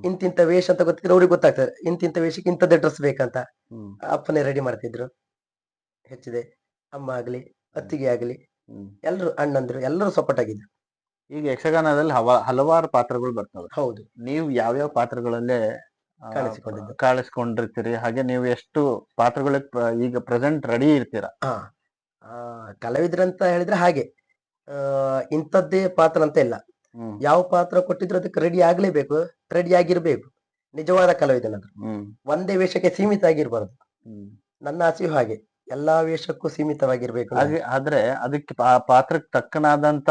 ಇಂತಿಂತ ವೇಷ ಅಂತ ಗೊತ್ತಿದ್ರೆ ಅವ್ರಿಗೆ ಗೊತ್ತಾಗ್ತದೆ. ಇಂತಿಂತ ವೇಷಕ್ಕೆ ಇಂಥದ್ದೇ ಡ್ರೆಸ್ ಬೇಕಂತ. ಅಪ್ಪನೇ ರೆಡಿ ಮಾಡ್ತಿದ್ರು. ಹೆಚ್ಚಿದೆ. ಅಮ್ಮ ಆಗ್ಲಿ ಅತ್ತಿಗೆ ಆಗ್ಲಿ ಎಲ್ಲರೂ ಎಲ್ರು ಅಣ್ಣಂದ್ರು ಎಲ್ಲರೂ ಸಪೋರ್ಟ್ ಆಗಿದ್ರು. ಈಗ ಯಕ್ಷಗಾನದಲ್ಲಿ ಹವ ಹಲವಾರು ಪಾತ್ರಗಳು ಬರ್ತವೆ. ಹೌದು. ನೀವು ಯಾವ್ಯಾವ ಪಾತ್ರಗಳಲ್ಲೇ ಕಾಣಿಸಿಕೊಂಡಿದ್ದು. ಕಾಣಿಸ್ಕೊಂಡಿರ್ತೀರಿ? ಹಾಗೆ ನೀವು ಎಷ್ಟು ಪಾತ್ರಗಳಿಗೆ ಈಗ ಪ್ರೆಸೆಂಟ್ ರೆಡಿ ಇರ್ತೀರಾ? ಆ, ಕಲಾವಿದ್ರಂತ ಹೇಳಿದ್ರೆ ಹಾಗೆ. ಆ ಇಂಥದ್ದೇ ಪಾತ್ರ ಅಂತ ಇಲ್ಲ ಯಾವ ಪಾತ್ರ ಕೊಟ್ಟಿದ್ರು ಅದಕ್ಕೆ ರೆಡಿ ಆಗ್ಲೇಬೇಕು ರೆಡಿ ಆಗಿರ್ಬೇಕು. ನಿಜವಾದ ಕಲಾವಿದನಾದ್ರು ಒಂದೇ ವೇಷಕ್ಕೆ ಸೀಮಿತ ಆಗಿರ್ಬಾರ್ದು. ನನ್ನ ಆಸೆಯು ಹಾಗೆ. ಎಲ್ಲಾ ವೇಷಕ್ಕೂ ಸೀಮಿತವಾಗಿರ್ಬೇಕು. ಹಾಗೆ ಆದ್ರೆ ಅದಕ್ಕೆ ಪಾತ್ರಕ್ಕೆ ತಕ್ಕನಾದಂತ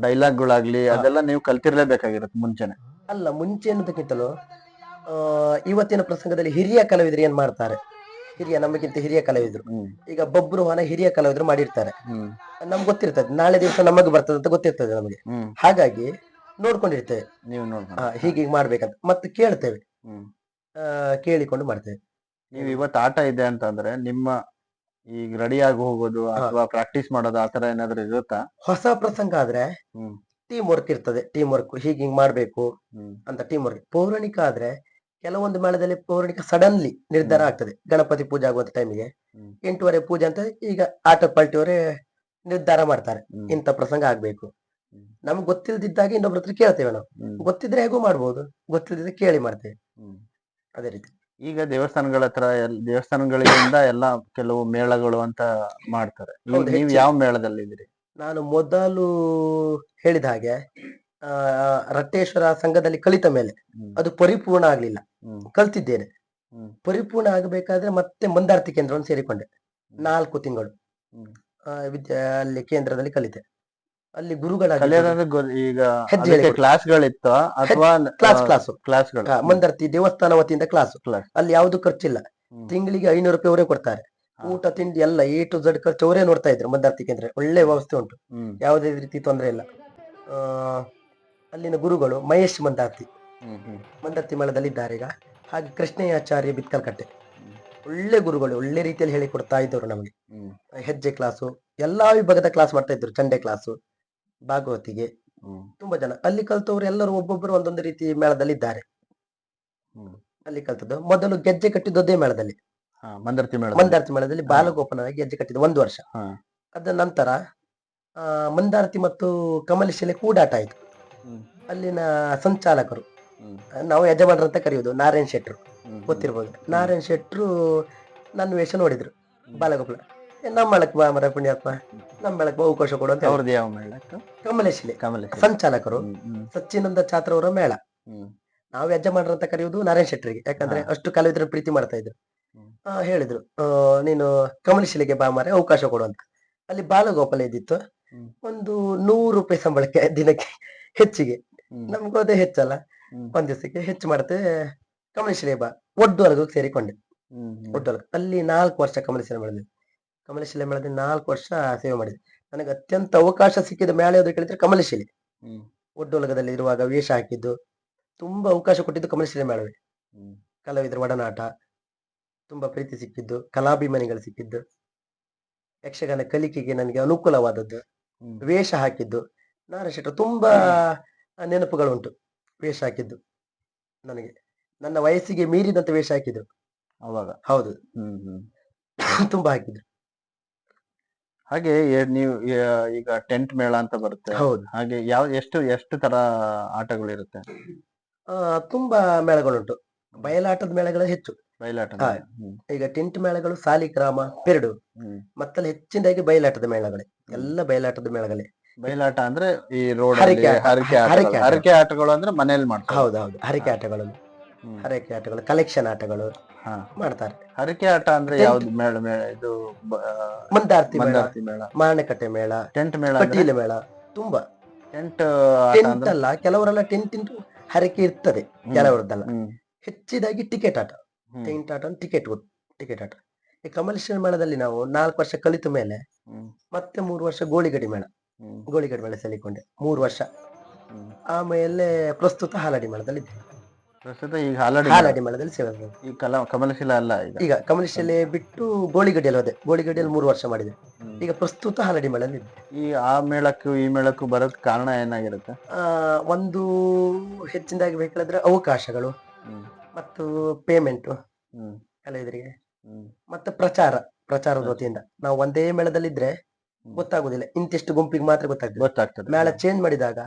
ಡೈಲಾಗ್ಗಳಾಗ್ಲಿ ಗಳಾಗ್ಲಿ ಅದೆಲ್ಲ ನೀವು ಕಲ್ತಿರ್ಲೇಬೇಕಾಗಿರುತ್ತೆ ಮುಂಚೆನೆ. ಅಲ್ಲ ಮುಂಚೆ ಅನ್ನೋದಕ್ಕಿಂತಲೂ ಆ ಇವತ್ತಿನ ಪ್ರಸಂಗದಲ್ಲಿ ಹಿರಿಯ ಕಲಾವಿದರು ಏನ್ ಮಾಡ್ತಾರೆ? ಹಿರಿಯ ನಮಗಿಂತ ಹಿರಿಯ ಕಲಾವಿದರು. ಈಗ ಬಬ್ರು ಹೊನ ಹಿರಿಯ ಕಲಾವಿದರು ಮಾಡಿರ್ತಾರೆ. ನಮ್ಗೆ ಗೊತ್ತಿರ್ತದೆ. ನಾಳೆ ದಿವಸ ನಮಗೆ ಬರ್ತದೆ ಅಂತ ಗೊತ್ತಿರ್ತದೆ ನಮಗೆ. ಹಾಗಾಗಿ ನೋಡ್ಕೊಂಡಿರ್ತೇವೆ. ನೀವು ಹೀಗೆ ಹೀಗೆ ಮಾಡ್ಬೇಕಂತ. ಮತ್ತೆ ಕೇಳ್ತೇವೆ. ಆ, ಕೇಳಿಕೊಂಡು ಮಾಡ್ತೇವೆ. ನೀವು ಇವತ್ತು ಆಟ ಇದೆ ಅಂತಂದ್ರೆ ನಿಮ್ಮ ಈಗ ರೆಡಿ ಆಗಿ ಹೋಗೋದು ಅಥವಾ ಪ್ರಾಕ್ಟೀಸ್ ಮಾಡೋದು ಆತರ ಏನಾದ್ರು ಇರುತ್ತಾ? ಹೊಸ ಪ್ರಸಂಗ ಆದ್ರೆ ಟೀಮ್ ವರ್ಕ್ ಇರ್ತದೆ. ಟೀಮ್ ವರ್ಕ್ ಹೀಗೆ ಹಿಂಗ್ ಮಾಡ್ಬೇಕು ಅಂತ ಟೀಮ್ ವರ್ಕ್ ಪೌರಾಣಿಕ ಆದ್ರೆ ಕೆಲವೊಂದು ಮೇಳದಲ್ಲಿ ಪೌರಾಣಿಕ ಸಡನ್ಲಿ ನಿರ್ಧಾರ. ಆಗ್ತದೆ. ಗಣಪತಿ ಪೂಜೆ ಆಗುವಂತ ಟೈಮಿಗೆ. ಎಂಟೂವರೆ ಪೂಜೆ ಅಂತ ಈಗ ಆಟ ಪಲ್ಟಿಯವರೇ ನಿರ್ಧಾರ ಮಾಡ್ತಾರೆ. ಇಂಥ ಪ್ರಸಂಗ ಆಗ್ಬೇಕು. ನಮ್ಗೆ ಗೊತ್ತಿಲ್ದಿದ್ದಾಗ ಇನ್ನೊಬ್ರ ಹತ್ರ ಕೇಳ್ತೇವೆ ನಾವು. ಗೊತ್ತಿದ್ರೆ ಹೇಗೂ ಮಾಡ್ಬೋದು ಗೊತ್ತಿಲ್ಲದಿದ್ರೆ ಕೇಳಿ ಮಾಡ್ತೇವೆ. ಅದೇ ರೀತಿ. ಈಗ ದೇವಸ್ಥಾನಗಳ ಹತ್ರ ದೇವಸ್ಥಾನಗಳಿಂದ ಎಲ್ಲ ಕೆಲವು ಮೇಳಗಳು ಅಂತ ಮಾಡ್ತಾರೆ. ನೀವು ಯಾವ ಮೇಳದಲ್ಲಿ ನಾನು ಮೊದಲು ಹೇಳಿದ ಹಾಗೆ ರಟ್ಟೇಶ್ವರ ಸಂಘದಲ್ಲಿ ಕಲಿತ ಮೇಲೆ ಅದು ಪರಿಪೂರ್ಣ ಆಗ್ಲಿಲ್ಲ. ಕಲ್ತಿದ್ದೇನೆ. ಪರಿಪೂರ್ಣ ಆಗಬೇಕಾದ್ರೆ ಮತ್ತೆ ಮಂದಾರ್ತಿ ಕೇಂದ್ರವನ್ನು ಸೇರಿಕೊಂಡೆ. ನಾಲ್ಕು ತಿಂಗಳು. ವಿದ್ಯಾ ಅಲ್ಲಿ ಕೇಂದ್ರದಲ್ಲಿ ಕಲಿತೆ. ಅಲ್ಲಿ ಗುರುಗಳ ಈಗ ಕ್ಲಾಸ್ಗಳಿತ್ತು ಅಥವಾ ಕ್ಲಾಸ್ ಕ್ಲಾಸು ಕ್ಲಾಸ್ಗಳು ಮಂದಾರ್ತಿ ದೇವಸ್ಥಾನ ವತಿಯಿಂದ ಕ್ಲಾಸ್ ಅಲ್ಲಿ ಯಾವ್ದು ಖರ್ಚಿಲ್ಲ. ತಿಂಗಳಿಗೆ ಐನೂರು ರೂಪಾಯಿ ಅವರೇ ಕೊಡ್ತಾರೆ. ಊಟ ತಿಂಡಿ ಎಲ್ಲ ಎ ಟು ಝಡ್ ಖರ್ಚು ಅವರೇ ನೋಡ್ತಾ ಇದ್ರು ಮಂದಾರ್ತಿ ಕೇಂದ್ರ. ಒಳ್ಳೆ ವ್ಯವಸ್ಥೆ ಉಂಟು. ಯಾವುದೇ ರೀತಿ ತೊಂದರೆ ಇಲ್ಲ. ಆ, ಅಲ್ಲಿನ ಗುರುಗಳು ಮಹೇಶ್ ಮಂದಾರ್ತಿ. ಮಂದಾರ್ತಿ ಮೇಳದಲ್ಲಿ ಇದ್ದಾರೆ ಈಗ. ಹಾಗೆ ಕೃಷ್ಣಯಾಚಾರ್ಯ ಬಿತ್ಕಲ್ಕಟ್ಟೆ ಒಳ್ಳೆ ಗುರುಗಳು ಒಳ್ಳೆ ರೀತಿಯಲ್ಲಿ ಹೇಳಿಕೊಡ್ತಾ ಇದ್ದರು ನಮಗೆ. ಹೆಜ್ಜೆ ಕ್ಲಾಸು ಎಲ್ಲಾ ವಿಭಾಗದ ಕ್ಲಾಸ್ ಮಾಡ್ತಾ ಇದ್ರು ಚಂಡೆ ಕ್ಲಾಸು ಭಾಗವತಿಗೆ. ತುಂಬಾ ಜನ. ಅಲ್ಲಿ ಕಲ್ತವ್ರು ಎಲ್ಲರೂ ಒಬ್ಬೊಬ್ಬರು ಒಂದೊಂದು ರೀತಿ ಮೇಳದಲ್ಲಿ ಇದ್ದಾರೆ ಅಲ್ಲಿ ಕಲ್ತದ್ದು. ಮೊದಲು ಗೆಜ್ಜೆ ಕಟ್ಟಿದ್ದೇ ಮೇಳದಲ್ಲಿ. ಹಾ ಮೇಳ ಮಂದಾರ್ತಿ ಮೇಳದಲ್ಲಿ ಬಾಲಗೋಪನಾಗಿ ಗೆಜ್ಜೆ ಕಟ್ಟಿದ್ದು ಒಂದು ವರ್ಷ. ಅದ ನಂತರ ಮಂದಾರ್ತಿ ಮತ್ತು ಕಮಲಶಿಲೆ ಕೂಡಾಟ ಆಯ್ತು. ಅಲ್ಲಿನ ಸಂಚಾಲಕರು. ನಾವು ಯಜಮಾನರು ಅಂತ ಕರೆಯುವುದು ನಾರಾಯಣ್ ಶೆಟ್ರು. ಗೊತ್ತಿರ್ಬೋದು. ನಾರಾಯಣ್ ಶೆಟ್ರು ನನ್ನ ವೇಷ ನೋಡಿದ್ರು ಬಾಲಗೋಪಾಲ. ನಮ್ಮ ಬೆಳಕ್ ಬಾ ಮರ ಪುಣ್ಯಾತ್ಮ. ನಮ್ಮ ಬೆಳಕ್ ಬಾ ಅವಕಾಶ ಕೊಡು ಅಂತ. ಅವ್ರದ್ದು ಯಾವ ಮೇಳ ಕಮಲೇಶಿಲೆ ಕಮಲ ಸಂಚಾಲಕರು. ಸಚ್ಚಿನಂದ ಛಾತ್ರ ಅವರ ಮೇಳ ನಾವು ಯಜಮಾನರು ಅಂತ ಕರೆಯುವುದು ನಾರಾಯಣ್ ಶೆಟ್ಟರಿಗೆ ಯಾಕಂದ್ರೆ ಅಷ್ಟು ಕಲಾವಿದರ ಪ್ರೀತಿ ಮಾಡ್ತಾ ಇದ್ರು. ಹೇಳಿದ್ರು ನೀನು ಕಮಲಶಿಲೆಗೆ ಬಾ ಮಾರೆ ಅವಕಾಶ ಕೊಡು ಅಂತ. ಅಲ್ಲಿ ಬಾಲಗೋಪಾಲ ಇದ್ದಿತ್ತು. ಒಂದು ನೂರು ರೂಪಾಯಿ ಸಂಬಳಕ್ಕೆ ದಿನಕ್ಕೆ ಹೆಚ್ಚಿಗೆ. ನಮ್ಗೂ ಅದೇ ಹೆಚ್ಚಲ್ಲ. ಒಂದ್ ದಿವಸಕ್ಕೆ ಹೆಚ್ಚು ಮಾಡುತ್ತೆ. ಕಮಲಶಿಲೆ ಬಾ ಒಡ್ಡು ಸೇರಿಕೊಂಡೆ. ಒಡ್ಡುವರ್ಗ ಅಲ್ಲಿ ನಾಲ್ಕು ವರ್ಷ ಕಮಲಶಿಲೆ ಮಾಡಿದ್ವಿ. ಕಮಲಶಿಲೆ ಮಾಡಿದ್ವಿ ನಾಲ್ಕು ವರ್ಷ ಸೇವೆ ಮಾಡಿದೆ ನನಗೆ ಅತ್ಯಂತ ಅವಕಾಶ ಸಿಕ್ಕಿದ ಮೇಳ ಯಾವ್ದು ಕೇಳಿದ್ರೆ ಕಮಲಶಿಲೆ ಒಡ್ಡೊಲಗದಲ್ಲಿ ಒಡ್ಡೋಲಗದಲ್ಲಿ ಇರುವಾಗ ವೇಷ ಹಾಕಿದ್ದು ತುಂಬಾ ಅವಕಾಶ ಕೊಟ್ಟಿದ್ದು ಕಮಲಶಿಲೆ ಮೇಳವೇ ಕಲಾವಿದರ ಒಡನಾಟ ತುಂಬಾ ಪ್ರೀತಿ ಸಿಕ್ಕಿದ್ದು ಕಲಾಭಿಮಾನಿಗಳು ಸಿಕ್ಕಿದ್ದು. ಯಕ್ಷಗಾನ ಕಲಿಕೆಗೆ ನನಗೆ ಅನುಕೂಲವಾದದ್ದು. ವೇಷ ಹಾಕಿದ್ದು. ನಾರಾಯಣ ಶೆಟ್ಟರು ತುಂಬಾ ನೆನಪುಗಳುಂಟು ವೇಷ ಹಾಕಿದ್ದು ನನಗೆ. ನನ್ನ ವಯಸ್ಸಿಗೆ ಮೀರಿದಂತ ವೇಷ ಹಾಕಿದ್ರು. ಅವಾಗ? ಹೌದು. ಹ್ಮ್ ಹ್ಮ್. ತುಂಬಾ ಹಾಕಿದ್ರು. ಹಾಗೆ ಏ- ನೀವು ಏ- ಈಗ ಟೆಂಟ್ ಮೇಳ ಅಂತ ಬರುತ್ತೆ. ಹೌದು. ಹಾಗೆ ಯಾವ ಎಷ್ಟು ಎಷ್ಟು ತರ ಆಟಗಳಿರುತ್ತೆ? ಆ, ತುಂಬಾ ಮೇಳಗಳುಂಟು. ಬಯಲಾಟದ ಮೇಳಗಳು ಹೆಚ್ಚು. ಬಯಲಾಟ ಹಾ. ಹ್ಮ್. ಈಗ ಟೆಂಟ್ ಮೇಳಗಳು ಸಾಲಿಗ್ರಾಮ ಪೆರಡು. ಹ್ಮ್. ಮತ್ತಲ್ಲಿ ಹೆಚ್ಚಿನದಾಗಿ ಬಯಲಾಟದ ಮೇಳಗಳೇ. ಎಲ್ಲ ಬಯಲಾಟದ ಮೇಳಗಳೇ. ಬಯಲಾಟ ಅಂದ್ರೆ ಈ ರೋಡ್ ಹರಕೆ ಆಟ. ಹರಕೆ ಹರಕೆ ಆಟಗಳು ಆಟ. ಹರಕೆ ಆಟಗಳು ಅಂದ್ರೆ ಮನೇಲಿ ಮಾಡ್ತಾರೆ. ಹೌದು ಹೌದು. ಹರಕೆ ಆಟಗಳು. ಹ್ಮ್. ಹರಕೆ ಆಟಗಳು ಕಲೆಕ್ಷನ್ ಆಟಗಳು ಹಾ. ಮಾಡ್ತಾರೆ. ಹರಕೆ ಆಟ ಅಂದ್ರೆ ಯಾವ್ದು ಮೇಳ ಮೇಳ ಇದು ಬ- ಮಂದಾರ್ತಿ ಮೇಳ ಮಂದಾರ್ತಿ ಮೇಳ. ಮಾರಣಕಟ್ಟೆ ಮೇಳ ಟೆಂಟ್ ಮೇಳ ಕಟೀಲು ಮೇಳ ತುಂಬಾ. ಟೆಂಟ್ ಆಟ ಟೆಂಟ್ ಅಂದ್ರೆ? ಅಲ್ಲ ಕೆಲವರೆಲ್ಲ ಟೆಂಟ್ ಇಂಟು ಹರಕೆ ಇರ್ತದೆ ಹ್ಮ್. ಕೆಲವರದ್ದಲ್ಲ. ಹ್ಮ್. ಹೆಚ್ಚಿದಾಗಿ ಟಿಕೆಟ್ ಆಟ. ಹ್ಮ್. ಟೆಂಟ್ ಆಟ ಟಿಕೆಟ್ ಟಿಕೆಟ್ ಆಟ. ಈ ಕಮಲೇಶ್ವರ ಮೇಳದಲ್ಲಿ ನಾವು ನಾಲ್ಕು ವರ್ಷ ಕಲಿತ ಮೇಲೆ ಹ್ಮ್. ಮತ್ತೆ ಮೂರು ವರ್ಷ ಗೋಳಿಗಡಿ ಮೇಳ. ಗೋಳಿಗಡಿ ಮೇಳ ಸೆಳಿಕೊಂಡೆ ಮೂರು ವರ್ಷ. ಆಮೇಲೆ ಪ್ರಸ್ತುತ ಹಾಲಾಡಿ ಮಳದಲ್ಲಿ ಇದ್ದೆ. ಪ್ರಸ್ತುತ ಈಗ ಹಾಲಾಡಿ. ಹಾಲಾಡಿ ಮೇಳದಲ್ಲಿ ಸೇವೆ. ಈ ಕಲಾ ಕಮಲಶಿಲ ಅಲ್ಲ ಈಗ? ಈಗ ಕಮರ್ಷಿಯಲ್ ಬಿಟ್ಟು ಗೋಳಿಗಡಿಯಲ್ಲಿ ಹೋದೆ. ಗೋಳಿಗಡಿಯಲ್ಲಿ ಮೂರು ವರ್ಷ ಮಾಡಿದೆ. ಈಗ ಪ್ರಸ್ತುತ ಹಾಲಾಡಿ ಮಳೆಯಲ್ಲಿ ಇದ್ದೆ. ಈ ಆ ಮೇಳಕ್ಕೂ ಈ ಮೇಳಕ್ಕೂ ಬರೋಕ್ ಕಾರಣ ಏನಾಗಿರುತ್ತೆ? ಆ ಒಂದು ಹೆಚ್ಚಿನದಾಗಿ ಬೇಕಾದ್ರೆ ಅವಕಾಶಗಳು ಹ್ಮ್. ಮತ್ತು ಪೇಮೆಂಟ್ ಹ್ಮ್. ಕಲಾವಿದರಿಗೆ ಹ್ಮ್. ಮತ್ತೆ ಪ್ರಚಾರ ಪ್ರಚಾರದ ವತಿಯಿಂದ ನಾವು ಒಂದೇ ಮೇಳದಲ್ಲಿ ಇದ್ರೆ ಗೊತ್ತಾಗುದಿಲ್ಲ. ಇಂತಿಷ್ಟು ಗುಂಪಿಗೆ ಮಾತ್ರ ಗೊತ್ತಾಗ್ತದೆ. ಗೊತ್ತಾಗ್ತದೆ. ಮೇಳ ಚೇಂಜ್ ಮಾಡಿದಾಗ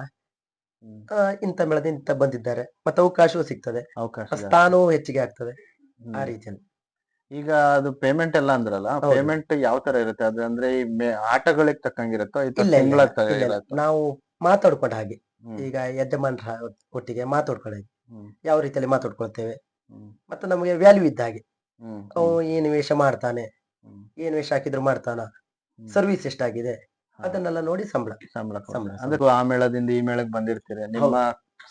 ಇಂತ ಆ, ಇಂಥ ಮೇಳದ ಇಂತ ಬಂದಿದ್ದಾರೆ. ಮತ್ತೆ ಅವಕಾಶವೂ ಸಿಗ್ತದೆ. ಅವಕಾಶ. ಸ್ಥಾನವೂ ಹೆಚ್ಚಿಗೆ ಆಗ್ತದೆ. ಹ್ಮ್. ಆ ರೀತಿಯಲ್ಲಿ. ಈಗ ಅದು ಪೇಮೆಂಟ್ ಎಲ್ಲ ಅಂದ್ರಲ್ಲ ಹೌದು. ಪೇಮೆಂಟ್ ಯಾವ ತರ ಇರುತ್ತೆ? ಅದು ಅಂದ್ರೆ ಈ ಮೇ- ಆಟಗಳಿಗೆ ತಕ್ಕಂಗಿರುತ್ತೋ ಇಲ್ಲ ಅಥವಾ ಇಲ್ಲ, ತಿಂಗಳ ಇಲ್ಲ, ಇಲ್ಲ, ಇಲ್ಲ. ನಾವು ಮಾತಾಡ್ಕೊಂಡ ಹಾಗೆ. ಈಗ ಯಜಮಾನ್ರ ಒಟ್ಟಿಗೆ ಮಾತಾಡ್ಕೊಂಡ ಹಾಗೆ. ಯಾವ ರೀತಿಯಲ್ಲಿ ಮಾತಾಡ್ಕೊಳ್ತೇವೆ? ಮತ್ತೆ ನಮಗೆ ವ್ಯಾಲ್ಯೂ ಇದ್ದ ಹಾಗೆ. ಅವ ಏನು ವೇಷ ಮಾಡ್ತಾನೆ? ಏನ್ ವೇಷ ಹಾಕಿದ್ರು ಮಾಡ್ತಾನ? ಸರ್ವಿಸ್ ಎಷ್ಟಾಗಿದೆ? ಅದನ್ನೆಲ್ಲ ನೋಡಿ ಸಂಬಳ. ಸಂಬಳ ಸಂಬಳ. ಅಂದ್ರೆ ಆ ಮೇಳದಿಂದ ಈ ಮೇಳಕ್ಕೆ ಬಂದಿರ್ತೀರಿ. ನಿಮ್ಮ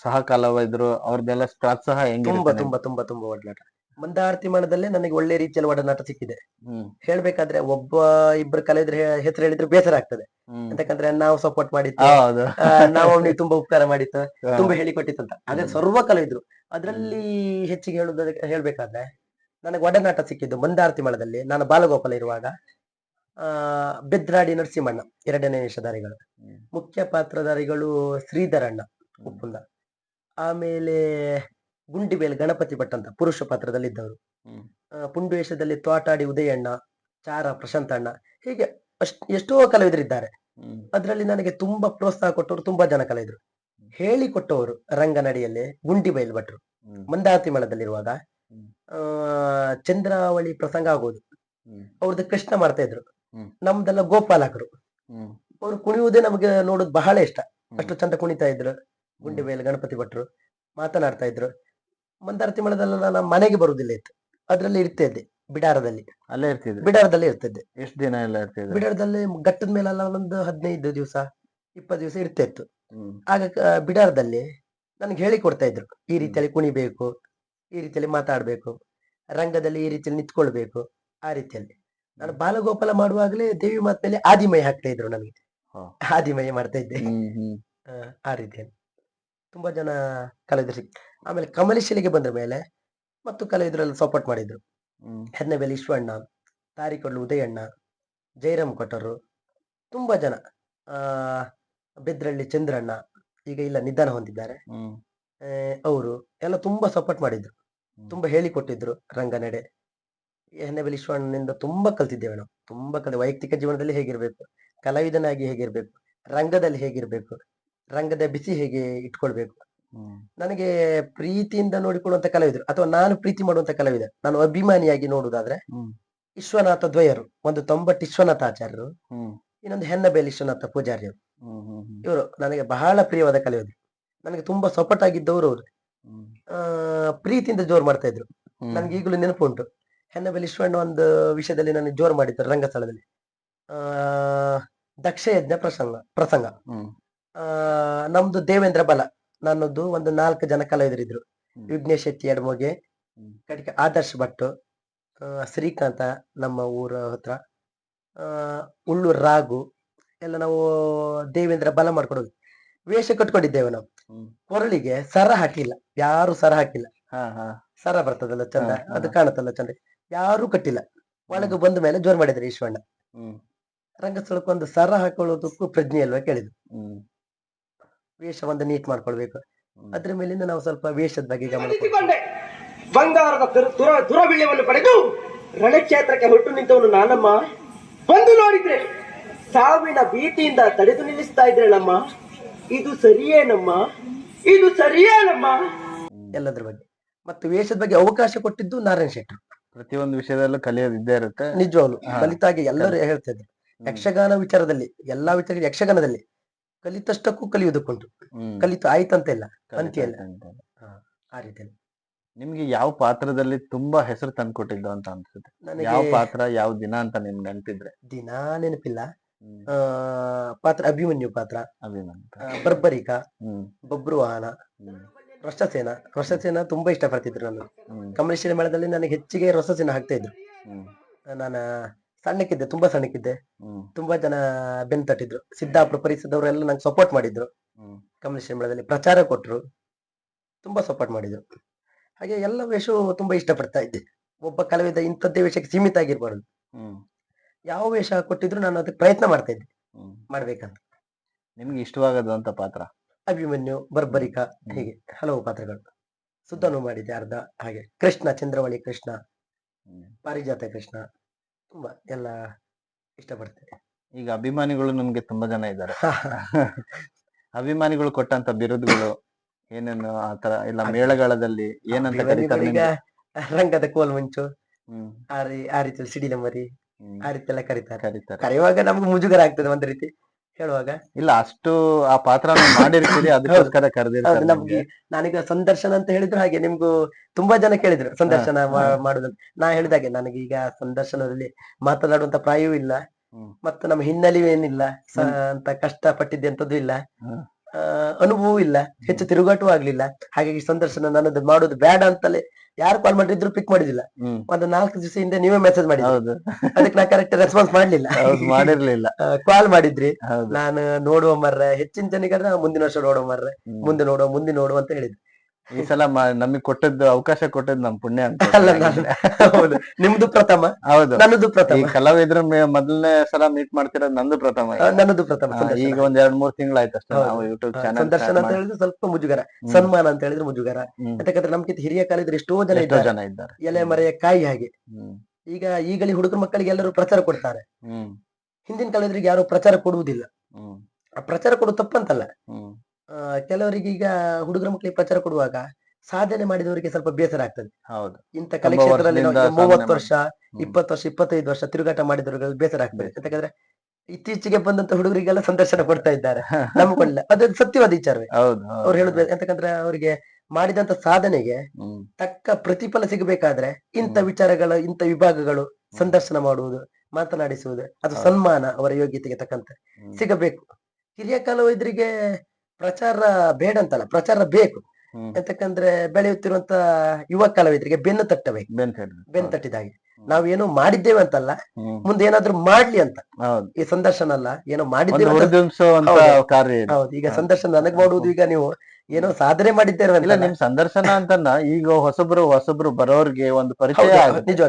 ಸಹ ಕಲಾವಿದ್ರು ಅವ್ರದ್ದೆಲ್ಲ ಪ್ರೋತ್ಸಾಹ ತುಂಬಾ ಹೆಂಗಿರುತ್ತೆ ತುಂಬಾ ತುಂಬಾ ತುಂಬಾ ಒಡನಾಟ ಮಂದಾರತಿ ಮಠದಲ್ಲೇ ನನಗೆ ಒಳ್ಳೆ ರೀತಿಯಲ್ಲಿ ಒಡನಾಟ ಸಿಕ್ಕಿದೆ. ಹೇಳ್ಬೇಕಾದ್ರೆ ಒಬ್ಬ ಇಬ್ಬರು ಕಲಾವಿದ್ರ ಹೆಸರು ಹೇಳಿದ್ರೆ ಬೇಸರ ಆಗ್ತದೆ. ಯಾಕಂದ್ರೆ ನಾವು ಸಪೋರ್ಟ್ ಮಾಡಿತ್ತು ನಾವು ಅವನಿಗೆ ತುಂಬಾ ಉಪಕಾರ ಮಾಡಿತ್ತು ತುಂಬಾ ಹೇಳಿಕೊಟ್ಟಿತ್ತು ಅಂತ. ಅದೇ ಸರ್ವ ಕಲಾವಿದ್ರು ಅದ್ರಲ್ಲಿ ಹೆಚ್ಚಿಗೆ ಹೇಳುದ ಹೇಳ್ಬೇಕಾದ್ರೆ ನನಗೆ ಒಡನಾಟ ಸಿಕ್ಕಿದ್ದು ಮಂದಾರತಿ ಮಳದಲ್ಲಿ ನಾನು ಬಾಲಗೋಪಾಲ ಇರುವಾಗ. ಬೆದ್ರಾಡಿ ನರಸಿಂಹಣ್ಣ, ಎರಡನೇ ವೇಷಧಾರಿಗಳು. ಮುಖ್ಯ ಪಾತ್ರಧಾರಿಗಳು ಶ್ರೀಧರಣ್ಣ ಉಪ್ಪುಂದ ಆಮೇಲೆ ಗುಂಡಿಬೇಲ್, ಗಣಪತಿ ಭಟ್ ಅಂತ ಪುರುಷ ಪಾತ್ರದಲ್ಲಿ ಇದ್ದವರು ಪುಂಡು ವೇಷದಲ್ಲಿ ತೋಟಾಡಿ ಉದಯಣ್ಣ, ಚಾರ ಪ್ರಶಾಂತ್ ಅಣ್ಣ ಹೀಗೆ ಅಷ್ಟ್, ಎಷ್ಟೋ ಕಲಾವಿದರಿದ್ದಾರೆ. ಅದರಲ್ಲಿ ನನಗೆ ತುಂಬಾ ಪ್ರೋತ್ಸಾಹ ಕೊಟ್ಟವರು ತುಂಬಾ ಜನ ಕಲಾವಿದರು. ಹೇಳಿಕೊಟ್ಟವರು ರಂಗನಡಿಯಲ್ಲಿ ಗುಂಡಿ ಬೈಲ್ ಭಟ್ರು. ಮಂದಾತಿ ಮಳದಲ್ಲಿರುವಾಗ ಚಂದ್ರಾವಳಿ ಪ್ರಸಂಗ ಆಗೋದು. ಅವ್ರದ್ದು ಕೃಷ್ಣ ಮಾಡ್ತಾ ಇದ್ರು. ನಮ್ದೆಲ್ಲ ಗೋಪಾಲಕರು. ಅವ್ರು ಕುಣಿಯುವುದೇ ನಮಗೆ ನೋಡೋದು ಬಹಳ ಇಷ್ಟ. ಅಷ್ಟು ಚಂದ ಕುಣಿತಾ ಇದ್ರು. ಗುಂಡಿ ಮೇಲೆ ಗಣಪತಿ ಭಟ್ರು ಮಾತನಾಡ್ತಾ ಇದ್ರು. ಮಂದಾರತಿ ಮಳದಲ್ಲ ನಾನು ಮನೆಗೆ ಬರುವುದಿಲ್ಲ ಇತ್ತು. ಅದ್ರಲ್ಲಿ ಇರ್ತಾ ಇದ್ದೆ ಬಿಡಾರದಲ್ಲಿ. ಅಲ್ಲೇ ಇರ್ತಿದ್ದೆ ಬಿಡಾರದಲ್ಲಿ ಇರ್ತಿದ್ದೆ ಎಷ್ಟು ದಿನ ಎಲ್ಲ ಇರ್ತಿದ್ದೆ ಬಿಡಾರದಲ್ಲಿ ಘಟ್ಟದ ಮೇಲೆಲ್ಲ ಒಂದು ಹದಿನೈದು ದಿವಸ ಇಪ್ಪತ್ತು ದಿವಸ ಇರ್ತಾ ಇತ್ತು. ಆಗ ಬಿಡಾರದಲ್ಲಿ ನನಗೆ ಹೇಳಿಕೊಡ್ತಾ ಇದ್ರು ಈ ರೀತಿಯಲ್ಲಿ ಕುಣಿಬೇಕು ಈ ರೀತಿಯಲ್ಲಿ ಮಾತಾಡ್ಬೇಕು ರಂಗದಲ್ಲಿ ಈ ರೀತಿಯಲ್ಲಿ ನಿಂತ್ಕೊಳ್ಬೇಕು ಆ ರೀತಿಯಲ್ಲಿ. ನಾನು ಬಾಲಗೋಪಾಲ ಮಾಡುವಾಗಲೇ ದೇವಿ ಮಾತಿನಲ್ಲಿ ಆದಿಮಯ ಹಾಕ್ತಾ ಇದ್ರು ನನಗೆ. ಹಾ. ಆದಿಮಯ ಮಾಡ್ತಾ ಇದ್ದೆ. ಆ, ಆ ರೀತಿಯಲ್ಲಿ. ತುಂಬಾ ಜನ ಕಲಾವಿದರು ಸಿಕ್ ಆಮೇಲೆ ಕಮಲಿಶಿಲೆಗೆ ಬಂದ ಮೇಲೆ ಮತ್ತು ಕಲಾವಿದರೆಲ್ಲ ಸಪೋರ್ಟ್ ಮಾಡಿದ್ರು. ಹೆನ್ನಬೇಲಿ ಇಶ್ವಣ್ಣ ಈಶ್ವಣ್ಣ ತಾರಿಕೊಳ್ಳು ಉದಯಣ್ಣ ಜೈರಾಮ್ ಕೊಟ್ಟರು. ತುಂಬಾ ಜನ. ಆ ಬೆದ್ರಳ್ಳಿ ಚಂದ್ರಣ್ಣ ಈಗ ಇಲ್ಲ ನಿಧಾನ ಹೊಂದಿದ್ದಾರೆ. ಅವರು ಎಲ್ಲ ತುಂಬಾ ಸಪೋರ್ಟ್ ಮಾಡಿದ್ರು. ತುಂಬಾ ಹೇಳಿಕೊಟ್ಟಿದ್ರು ರಂಗನಡೆ. ಹೆನ್ನೆಬೆಲೆ ಈಶ್ವರನಿಂದ ತುಂಬಾ ಕಲ್ತಿದ್ದೇವೆ ನಾವು. ತುಂಬಾ ಕಲಿ ವೈಯಕ್ತಿಕ ಜೀವನದಲ್ಲಿ ಹೇಗಿರ್ಬೇಕು? ಕಲಾವಿದನಾಗಿ ಹೇಗಿರ್ಬೇಕು? ರಂಗದಲ್ಲಿ ಹೇಗಿರ್ಬೇಕು? ರಂಗದ ಬಿಸಿ ಹೇಗೆ ಇಟ್ಕೊಳ್ಬೇಕು? ನನಗೆ ಪ್ರೀತಿಯಿಂದ ನೋಡಿಕೊಳ್ಳುವಂತ ಕಲಾವಿದರು ಅಥವಾ ನಾನು ಪ್ರೀತಿ ಮಾಡುವಂತ ಕಲಾವಿದ ನಾನು ಅಭಿಮಾನಿಯಾಗಿ ನೋಡುವುದಾದ್ರೆ. ವಿಶ್ವನಾಥ ದ್ವಯರು ಒಂದು ತೊಂಬತ್ತು ವಿಶ್ವನಾಥ ಆಚಾರ್ಯರು ಇನ್ನೊಂದು ಹೆನ್ನಬೇಲಿ ವಿಶ್ವನಾಥ ಪೂಜಾರಿಯವರು. ಇವರು ನನಗೆ ಬಹಳ ಪ್ರಿಯವಾದ ಕಲಾವಿದರು. ನನಗೆ ತುಂಬಾ ಸಪೋರ್ಟ್ ಆಗಿದ್ದವರು ಅವರು. ಪ್ರೀತಿಯಿಂದ ಜೋರ್ ಮಾಡ್ತಾ ಇದ್ರು. ನನ್ಗೆ ಈಗಲೂ ನೆನಪುಂಟು. ಹೆನ್ನಬೇಲ್ ವಿಶ್ವಣ್ಣ ಒಂದು ವಿಷಯದಲ್ಲಿ ನನಗೆ ಜೋರ್ ಮಾಡಿದ್ರು ರಂಗಸ್ಥಳದಲ್ಲಿ. ಆ ದಕ್ಷ ಯಜ್ಞ ಪ್ರಸಂಗ. ಪ್ರಸಂಗ ಆ ನಮ್ದು ದೇವೇಂದ್ರ ಬಲ ನನ್ನದು ಒಂದು ನಾಲ್ಕು ಜನ ಕಲಾವಿದರಿದ್ರು. ವಿಘ್ನೇಶ್ ಶೆಟ್ಟಿ ಎಡಮೊಗೆ ಕಡಿಕೆ ಆದರ್ಶ್ ಭಟ್ ಆ, ಶ್ರೀಕಾಂತ ನಮ್ಮ ಊರ ಹತ್ರ ಆ ಉಳ್ಳೂರ್ ರಾಗು ಎಲ್ಲ ನಾವು ದೇವೇಂದ್ರ ಬಲ ಮಾಡ್ಕೊಂಡು ವೇಷ ಕಟ್ಕೊಂಡಿದ್ದೇವೆ ನಾವು. ಕೊರಳಿಗೆ ಸರ ಹಾಕಿಲ್ಲ ಯಾರು ಸರ ಹಾಕಿಲ್ಲ. ಸರ ಬರ್ತದಲ್ಲ ಚಂದ. ಅದು ಕಾಣುತ್ತಲ್ಲ ಚಂದ ಯಾರು ಕಟ್ಟಿಲ್ಲ. ಒಳಗೆ ಬಂದ ಮೇಲೆ ಜೋರ್ ಮಾಡಿದ್ರು ಈಶ್ವಣ್ಣ ಹ್ಮ್. ರಂಗಸ್ಥಳಕ್ಕೆ ಒಂದು ಸರ ಹಾಕೊಳ್ಳೋದಕ್ಕೂ ಪ್ರಜ್ಞೆ ಅಲ್ವಾ ಕೇಳಿದ್ರು. ವೇಷ ಒಂದು ನೀಟ್ ಮಾಡ್ಕೊಳ್ಬೇಕು. ಅದ್ರ ಮೇಲಿಂದ ನಾವು ಸ್ವಲ್ಪ ವೇಷದ ಬಗ್ಗೆ ಗಮನ ಬಂಗಾರದ ದುರವಿಳ್ಯವನ್ನು ಪಡೆದು ರಣಕ್ಷೇತ್ರಕ್ಕೆ ಹೊಟ್ಟು ನಿಂತವನು ನಾನಮ್ಮ. ಬಂದು ನೋಡಿದ್ರೆ ಸಾವಿನ ಭೀತಿಯಿಂದ ತಡೆದು ನಿಲ್ಲಿಸ್ತಾ ಇದ್ರೆ ನಮ್ಮ. ಇದು ಸರಿಯೇನಮ್ಮ? ಇದು ಸರಿಯೇನಮ್ಮ? ಎಲ್ಲದ್ರ ಬಗ್ಗೆ. ಮತ್ತು ವೇಷದ ಬಗ್ಗೆ ಅವಕಾಶ ಕೊಟ್ಟಿದ್ದು ನಾರಾಯಣ ಶೆಟ್ಟರು ಪ್ರತಿಯೊಂದು ವಿಷಯದಲ್ಲೂ ಕಲಿಯೋದು ಇದ್ದೇ ಇರುತ್ತೆ. ನಿಜವಾಗ್ಲು. ಕಲಿತಾಗೆ ಎಲ್ಲರೂ ಹೇಳ್ತಾ ಇದ್ರು. ಯಕ್ಷಗಾನ ವಿಚಾರದಲ್ಲಿ ಎಲ್ಲಾ ವಿಚಾರ ಯಕ್ಷಗಾನದಲ್ಲಿ ಕಲಿತಷ್ಟಕ್ಕೂ ಕಲಿಯುವುದಕ್ಕುಂಟು. ಕಲಿತು ಆಯ್ತಂತ ಇಲ್ಲ ಅಂತ ಅಂತ್ಯ ಇಲ್ಲ. ಆ ರೀತಿಯಲ್ಲಿ. ನಿಮ್ಗೆ ಯಾವ ಪಾತ್ರದಲ್ಲಿ ತುಂಬಾ ಹೆಸರು ತಂದ್ಕೊಟ್ಟಿದ್ದು ಅಂತ ಅನ್ಸುತ್ತೆ? ಯಾವ ಪಾತ್ರ ಯಾವ ದಿನ ಅಂತ ನಿಮ್ಗೆ ನೆನಪಿದ್ರೆ? ದಿನ ನೆನಪಿಲ್ಲ. ಆ ಪಾತ್ರ ಅಭಿಮನ್ಯು ಪಾತ್ರ. ಅಭಿಮನ್ಯು ಬರ್ಬರಿಕ ಬಬ್ರುವಾಹನ ರಸಸೇನ ರಸಸೇನ ತುಂಬಾ ಇಷ್ಟಪಡ್ತಿದ್ರು ನಾನು. ಕಮ್ಯುನಿಸ್ಟ್ ಕಮಲೇಶ್ವರಿ ಮೇಳದಲ್ಲಿ ನನಗೆ ಹೆಚ್ಚಿಗೆ ರಸಸೇನ ಹಾಕ್ತಾ ಇದ್ರು. ನಾನು ಸಣ್ಣಕ್ಕಿದ್ದೆ ತುಂಬಾ ಸಣ್ಣಕ್ಕಿದ್ದೆ. ತುಂಬಾ ಜನ ಬೆನ್ ತಟ್ಟಿದ್ರು. ಸಿದ್ದಾಪುರ ಪರಿಸರದವರೆಲ್ಲ ನಂಗೆ ಸಪೋರ್ಟ್ ಮಾಡಿದ್ರು. ಕಮ್ಯುನಿಸ್ಟ್ ಕಮಲೇಶ್ವರಿ ಮೇಳದಲ್ಲಿ ಪ್ರಚಾರ ಕೊಟ್ರು. ತುಂಬಾ ಸಪೋರ್ಟ್ ಮಾಡಿದ್ರು. ಹಾಗೆ ಎಲ್ಲ ವೇಷವು ತುಂಬಾ ಇಷ್ಟಪಡ್ತಾ ಇದ್ದೆ. ಒಬ್ಬ ಕಲಾವಿದ ಇಂಥದ್ದೇ ವೇಷಕ್ಕೆ ಸೀಮಿತ ಆಗಿರ್ಬಾರ್ದು. ಹ್ಮ್. ಯಾವ ವೇಷ ಕೊಟ್ಟಿದ್ರು ನಾನು ಅದಕ್ಕೆ ಪ್ರಯತ್ನ ಮಾಡ್ತಾ ಇದ್ದೆ. ಮಾಡ್ಬೇಕಂತ. ನಿಮ್ಗೆ ಇಷ್ಟವಾಗದಂತ ಪಾತ್ರ? ಅಭಿಮನ್ಯು ಬರ್ಬರಿಕ ಹೀಗೆ ಹಲವು ಪಾತ್ರಗಳು. ಸುದ್ದನು ಮಾಡಿದೆ ಅರ್ಧ ಹಾಗೆ. ಕೃಷ್ಣ ಚಂದ್ರವಳಿ ಕೃಷ್ಣ. ಪಾರಿಜಾತ ಕೃಷ್ಣ ತುಂಬಾ ಎಲ್ಲ ಇಷ್ಟಪಡ್ತೇನೆ. ಈಗ ಅಭಿಮಾನಿಗಳು ನಮ್ಗೆ ತುಂಬಾ ಜನ ಇದ್ದಾರೆ. ಅಭಿಮಾನಿಗಳು ಕೊಟ್ಟಂತ ಬಿರುದುಗಳು ಏನೇನು ಆತರ ಇಲ್ಲ ಮೇಳಗಾಲದಲ್ಲಿ ಏನಂತ ಕರೀತಾರೆ? ರಂಗದ ಕೋಲ್ ಮುಂಚು ಆ ರೀ- ಆ ರೀತಿ ಸಿಡಿಲ ಮರಿ ಆ ರೀತಿ ಎಲ್ಲ ಕರೀತಾರೆ. ಕರೀತಾರೆ. ಕರೆಯುವಾಗ ನಮ್ಗೆ ಮುಜುಗರ ಆಗ್ತದೆ ಒಂದ್ ರೀತಿ. ಹೇಳುವಾಗ ಇಲ್ಲ ಅಷ್ಟು ಆ ಪಾತ್ರ ಮಾಡಿರ್ತೀರಿ ಅದಕ್ಕೋಸ್ಕರ ಕರೆದಿರ್ತಾರೆ ನಮ್ಗೆ ನಾನೀಗ ಸಂದರ್ಶನ ಅಂತ ಹೇಳಿದ್ರು ಹಾಗೆ ನಿಮ್ಗೂ ತುಂಬಾ ಜನ ಕೇಳಿದ್ರು ಸಂದರ್ಶನ ಮಾಡುದಂತ ನಾ ಹೇಳಿದಾಗೆ ನನಗೆ ಈಗ ಸಂದರ್ಶನದಲ್ಲಿ ಮಾತನಾಡುವಂತ ಪ್ರಾಯವೂ ಇಲ್ಲ. ಮತ್ತೆ ನಮ್ಮ ಹಿನ್ನೆಲೆಯೂ ಏನಿಲ್ಲ ಅಂತ ಕಷ್ಟ ಪಟ್ಟಿದ್ದೆ ಅಂತದ್ದು ಇಲ್ಲ ಆ, ಇಲ್ಲ. ಹೆಚ್ಚು ತಿರುಗಾಟು ಆಗ್ಲಿಲ್ಲ. ಹಾಗಾಗಿ ಸಂದರ್ಶನ ನನ್ನದು ಮಾಡೋದು ಬೇಡ ಅಂತಲೇ ಯಾರು ಕಾಲ್ ಮಾಡಿದ್ರು ಪಿಕ್ ಮಾಡಿದಿಲ್ಲ ಒಂದು ನಾಲ್ಕು ದಿವಸ ಹಿಂದೆ ನೀವೇ ಮೆಸೇಜ್ ಮಾಡಿ ಅದಕ್ಕೆ ನಾ ಕರೆಕ್ಟ್ ರೆಸ್ಪಾನ್ಸ್ ಮಾಡ್ಲಿಲ್ಲ. ಮಾಡಿರ್ಲಿಲ್ಲ. ಕಾಲ್ ಮಾಡಿದ್ರಿ. ನಾನು ನೋಡುವ ಮರ್ರೆ ಹೆಚ್ಚಿನ ಜನಗಾರ ಮುಂದಿನ ವರ್ಷ ನೋಡುವ ಮರ್ರೆ ಮುಂದೆ ನೋಡುವ ಮುಂದೆ ನೋಡುವ ಅಂತ ಹೇಳಿದ್ರು. ಈ ಸಲ ನಮಗ್ ಕೊಟ್ಟದ್ದು ಅವಕಾಶ ಕೊಟ್ಟದ್ದು ನಮ್ ಪುಣ್ಯ ಅಂತ ಅಲ್ಲ ನಾನು ಹೌದು. ನಿಮ್ದು ಪ್ರಥಮ. ಹೌದು. ನನ್ನದು ಈ ಪ್ರಥಮ ಕಲಾವಿದ್ರ ಮೊದಲನೇ ಸಲ ಮೀಟ್ ಮಾಡ್ತಿರೋದು ನಂದು ಪ್ರಥಮ ಆ, ನನ್ನದು ಪ್ರಥಮ. ಆ, ಸಂದರ್ಶನ. ಈಗ ಒಂದ್ ಎರಡ್ ಮೂರ್ ತಿಂಗಳಾಯ್ತು ಅಷ್ಟೇ ಹೌದು. ನಾವು ಯೂಟ್ಯೂಬ್ ಚಾನಲ್ ಸಂದರ್ಶನ ಅಂತ ಹೇಳಿದ್ರೆ ಸ್ವಲ್ಪ ಮುಜುಗರ. ಸನ್ಮಾನ ಅಂತ ಹೇಳಿದ್ರೆ ಮುಜುಗರ. ಯಾಕಂದ್ರೆ ನಮ್ಗಿಂತ ಹಿರಿಯ ಕಾಲಿದ್ರೆ ಎಷ್ಟೋ ಜನ ಎಷ್ಟೋ ಇದ್ದಾರೆ. ಜನ ಇದ್ದಾರೆ. ಎಲೆ ಮರೆಯ ಕಾಯಿ ಹಾಗೆ. ಹ್ಮ್. ಈಗ ಈಗಲೇ ಹುಡುಗರ ಮಕ್ಕಳಿಗೆ ಎಲ್ಲರೂ ಪ್ರಚಾರ ಕೊಡ್ತಾರೆ. ಹ್ಮ್. ಹಿಂದಿನ ಕಾಲದ್ರಿಗೆ ಯಾರು ಪ್ರಚಾರ ಕೊಡುವುದಿಲ್ಲ. ಹ್ಮ್. ಆ ಪ್ರಚಾರ ಕೊಡುದು ತಪ್ಪಂತಲ್ಲ. ಹ್ಮ್. ಕೆಲವರಿಗೆ ಈಗ ಹುಡುಗರ ಮಕ್ಕಳಿಗೆ ಪ್ರಚಾರ ಕೊಡುವಾಗ ಸಾಧನೆ ಮಾಡಿದವರಿಗೆ ಸ್ವಲ್ಪ ಬೇಸರ ಆಗ್ತದೆ. ಹೌದು. ಇಂಥ ಕಲೆ ಕ್ಷೇತ್ರದಲ್ಲಿ ನಾವು ಮೂವತ್ತು ವರ್ಷ ಇಪ್ಪತ್ತು ವರ್ಷ ಇಪ್ಪತ್ತೈದು ವರ್ಷ ತಿರುಗಾಟ ಮಾಡಿದವರಿಗೆ ಬೇಸರ ಆಗ್ತದೆ. ಯಾಕಂದ್ರೆ ಇತ್ತೀಚೆಗೆ ಬಂದಂತ ಹುಡುಗರಿಗೆಲ್ಲ ಸಂದರ್ಶನ ಕೊಡ್ತಾ ಇದ್ದಾರೆ. ನಮ್ಗೊಳ್ಳೆ ಅದು ಸತ್ಯವಾದ ವಿಚಾರವೇ. ಅವ್ರು ಹೇಳುದು ಯಾಕಂದ್ರೆ ಅವರಿಗೆ ಮಾಡಿದಂತ ಸಾಧನೆಗೆ ತಕ್ಕ ಪ್ರತಿಫಲ ಸಿಗಬೇಕಾದ್ರೆ ಇಂಥ. ವಿಚಾರಗಳು ಇಂಥ ವಿಭಾಗಗಳು ಸಂದರ್ಶನ ಮಾಡುವುದು ಮಾತನಾಡಿಸುವುದು ಅದು ಸನ್ಮಾನ ಅವರ ಯೋಗ್ಯತೆಗೆ ತಕ್ಕಂತೆ. ಸಿಗಬೇಕು. ಹಿರಿಯ ಕಲಾವಿದರಿಗೆ ಪ್ರಚಾರ ಬೇಡ ಅಂತಲ್ಲ ಪ್ರಚಾರ ಬೇಕು. ಯಾಕಂದ್ರೆ ಬೆಳೆಯುತ್ತಿರುವಂತ ಯುವ ಕಲಾವಿದರಿಗೆ ಬೆನ್ನು ತಟ್ಟಬೇಕು. ಬೆನ್ನು ತಟ್ಟಿದ. ಹಾಗೆ ಏನೋ ಮಾಡಿದ್ದೇವೆ ಅಂತಲ್ಲ ಮುಂದೆ ಏನಾದ್ರು ಮಾಡ್ಲಿ ಅಂತ. ಈ ಸಂದರ್ಶನ ಅಲ್ಲ ಏನೋ ಮಾಡಿದ್ದೇವೆ ಹೌದು. ಈಗ ಸಂದರ್ಶನ ನನಗ್ ಮಾಡುವುದು ಈಗ ನೀವು ಏನೋ ಸಾಧನೆ ಮಾಡಿದ್ದೇವೆ ಇಲ್ಲ ನಿಮ್ ಸಂದರ್ಶನ ಅಂತನ್ನ ಈಗ ಹೊಸಬ್ರು ಹೊಸಬ್ರು ಬರೋರ್ಗೆ ಒಂದು ಪರಿಚಯ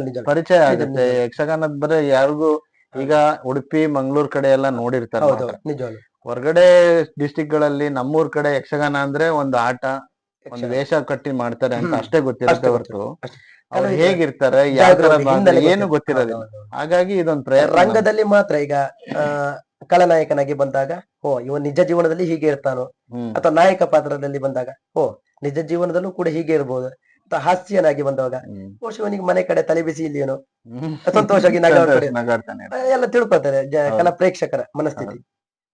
ನಿಜ ಪರಿಚಯ ಆಗುತ್ತೆ. ಯಕ್ಷಗಾನದ್ ಬರೀ ಯಾರಿಗೂ ಈಗ ಉಡುಪಿ ಮಂಗಳೂರು ಕಡೆ ಎಲ್ಲ ನೋಡಿರ್ತಾರೆ ಹೊರಗಡೆ ಡಿಸ್ಟಿಕ್ಗಳಲ್ಲಿ ನಮ್ಮೂರ್ ಕಡೆ ಯಕ್ಷಗಾನ ಅಂದ್ರೆ ಒಂದು ಆಟ ಒಂದು ವೇಷ ಕಟ್ಟಿ ಮಾಡ್ತಾರೆ ಅಂತ ಅಷ್ಟೇ ಗೊತ್ತಿರುತ್ತೆ ಹೊರತು. ಅವ್ರು ಹೇಗಿರ್ತಾರೆ ಏನು ಗೊತ್ತಿರೋದು ಗೊತ್ತಿರೋದಿಲ್ಲ. ಹಾಗಾಗಿ ಇದೊಂದು ಪ್ರಯತ್ನ. ರಂಗದಲ್ಲಿ ಮಾತ್ರ ಈಗ ಆ ಖಳನಾಯಕನಾಗಿ ಬಂದಾಗ ಓ ಇವ ನಿಜ ಜೀವನದಲ್ಲಿ ಹೀಗೆ ಇರ್ತಾನೋ? ಅಥವಾ ನಾಯಕ ಪಾತ್ರದಲ್ಲಿ ಬಂದಾಗ ಓ ನಿಜ ಜೀವನದಲ್ಲೂ ಕೂಡ ಹೀಗೆ ಇರ್ಬೋದು. ಹಾಸ್ಯನಾಗಿ ಬಂದಾಗ. ಓ ಶಿವನಿಗೆ ಮನೆ ಕಡೆ ತಲೆ ಬಿಸಿ ಇಲ್ಲೇನೋ ಸಂತೋಷವಾಗಿ ಎಲ್ಲ ತಿಳ್ಕೊತಾರೆ ಕಲಾ ಪ್ರೇಕ್ಷಕರ ಮನಸ್ಥಿತಿ.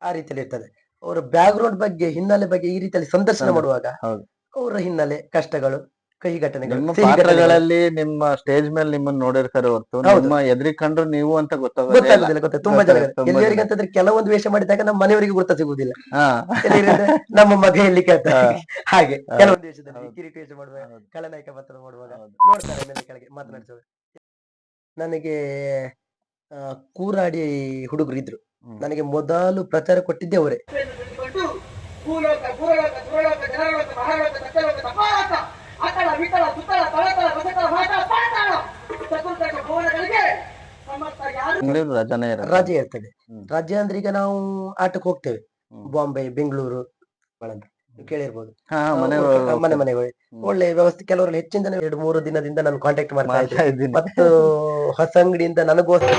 ಆ ರೀತಿಯಲ್ಲಿ ಇರ್ತದೆ ಅವರ ಬ್ಯಾಕ್ ಗ್ರೌಂಡ್ ಬಗ್ಗೆ ಹಿನ್ನೆಲೆ ಬಗ್ಗೆ ಈ ರೀತಿಯಲ್ಲಿ ಸಂದರ್ಶನ ಮಾಡುವಾಗ ಹೌದು. ಅವರ ಹಿನ್ನೆಲೆ ಕಷ್ಟಗಳು ಕಹಿ ಘಟನೆಗಳು ನಿಮ್ಮ ಸಿಹಿ ಘಟನೆಗಳು ಪಾತ್ರಗಳಲ್ಲಿ ನಿಮ್ಮ ಸ್ಟೇಜ್ ಮೇಲೆ ನಿಮ್ಮನ್ನ ನೋಡಿರ್ತಾರೆ ಹೊರತು ಹೌದು. ನಿಮ್ಮ ಎದ್ರಿಗೆ ಕಂಡ್ರು ನೀವು ಅಂತ ಗೊತ್ತಾಗೋದಿಲ್ಲ ಗೊತ್ತಾಗುದಿಲ್ಲ ಗೊತ್ತಾಗ ತುಂಬಾ ಜನ ತುಂಬಾ. ಅಂತಂದ್ರೆ ಕೆಲವೊಂದು ವೇಷ ಮಾಡಿದಾಗ ನಮ್ಮ ಮನೆಯವರಿಗೆ ಗುರುತ ಸಿಗುವುದಿಲ್ಲ ಹಾ ಎಲ್ಲಿವರಿಗೆ ಅಂದ್ರೆ ನಮ್ಮ ಮಗ ಎಲ್ಲಿ ಕೇಳ್ತಾರೆ ಹಾಗೆ. ಕೆಲವೊಂದು ವೇಷದಲ್ಲಿ ಹೌದು. ಕಿರೀಟ ವೇಷ ಮಾಡುವಾಗ ಹೌದು. ಖಳನಾಯಕ ಪಾತ್ರ ಮಾಡುವಾಗ ಹೌದು. ನೋಡ್ತಾರೆ ಮೇಲೆ ಕೆಳಗೆ ಮಾತನಾಡಿಸುವಾಗ ನನಗೆ ಆ, ಕೂರಾಡಿ ಹುಡುಗರು ಇದ್ರು. ನನಗೆ ಮೊದಲು ಪ್ರಚಾರ ಕೊಟ್ಟಿದ್ದೆ ಅವರೇ. ರಜೆ ಇರ್ತದೆ. ರಜೆ ಅಂದ್ರೆ ಈಗ ನಾವು ಆಟಕ್ಕೆ ಹೋಗ್ತೇವೆ. ಬಾಂಬೆ ಬೆಂಗಳೂರು ಕೇಳಿರ್ಬೋದು. ಮನೆ ಆ, ಮನೆ. ಒಳ್ಳೆ ವ್ಯವಸ್ಥೆ. ಕೆಲವರಲ್ಲಿ ಹೆಚ್ಚಿನ ಎರಡು ಮೂರು ದಿನದಿಂದ ನಾನು ಕಾಂಟ್ಯಾಕ್ಟ್ ಮಾಡ್ತಾ ಇದ್ದೆ ಮಾಡ್ತಾ ಇದ್ದೀನಿ. ಮತ್ತು ಹೊಸ ಅಂಗಡಿಯಿಂದ ನನಗೋಸ್ಕರ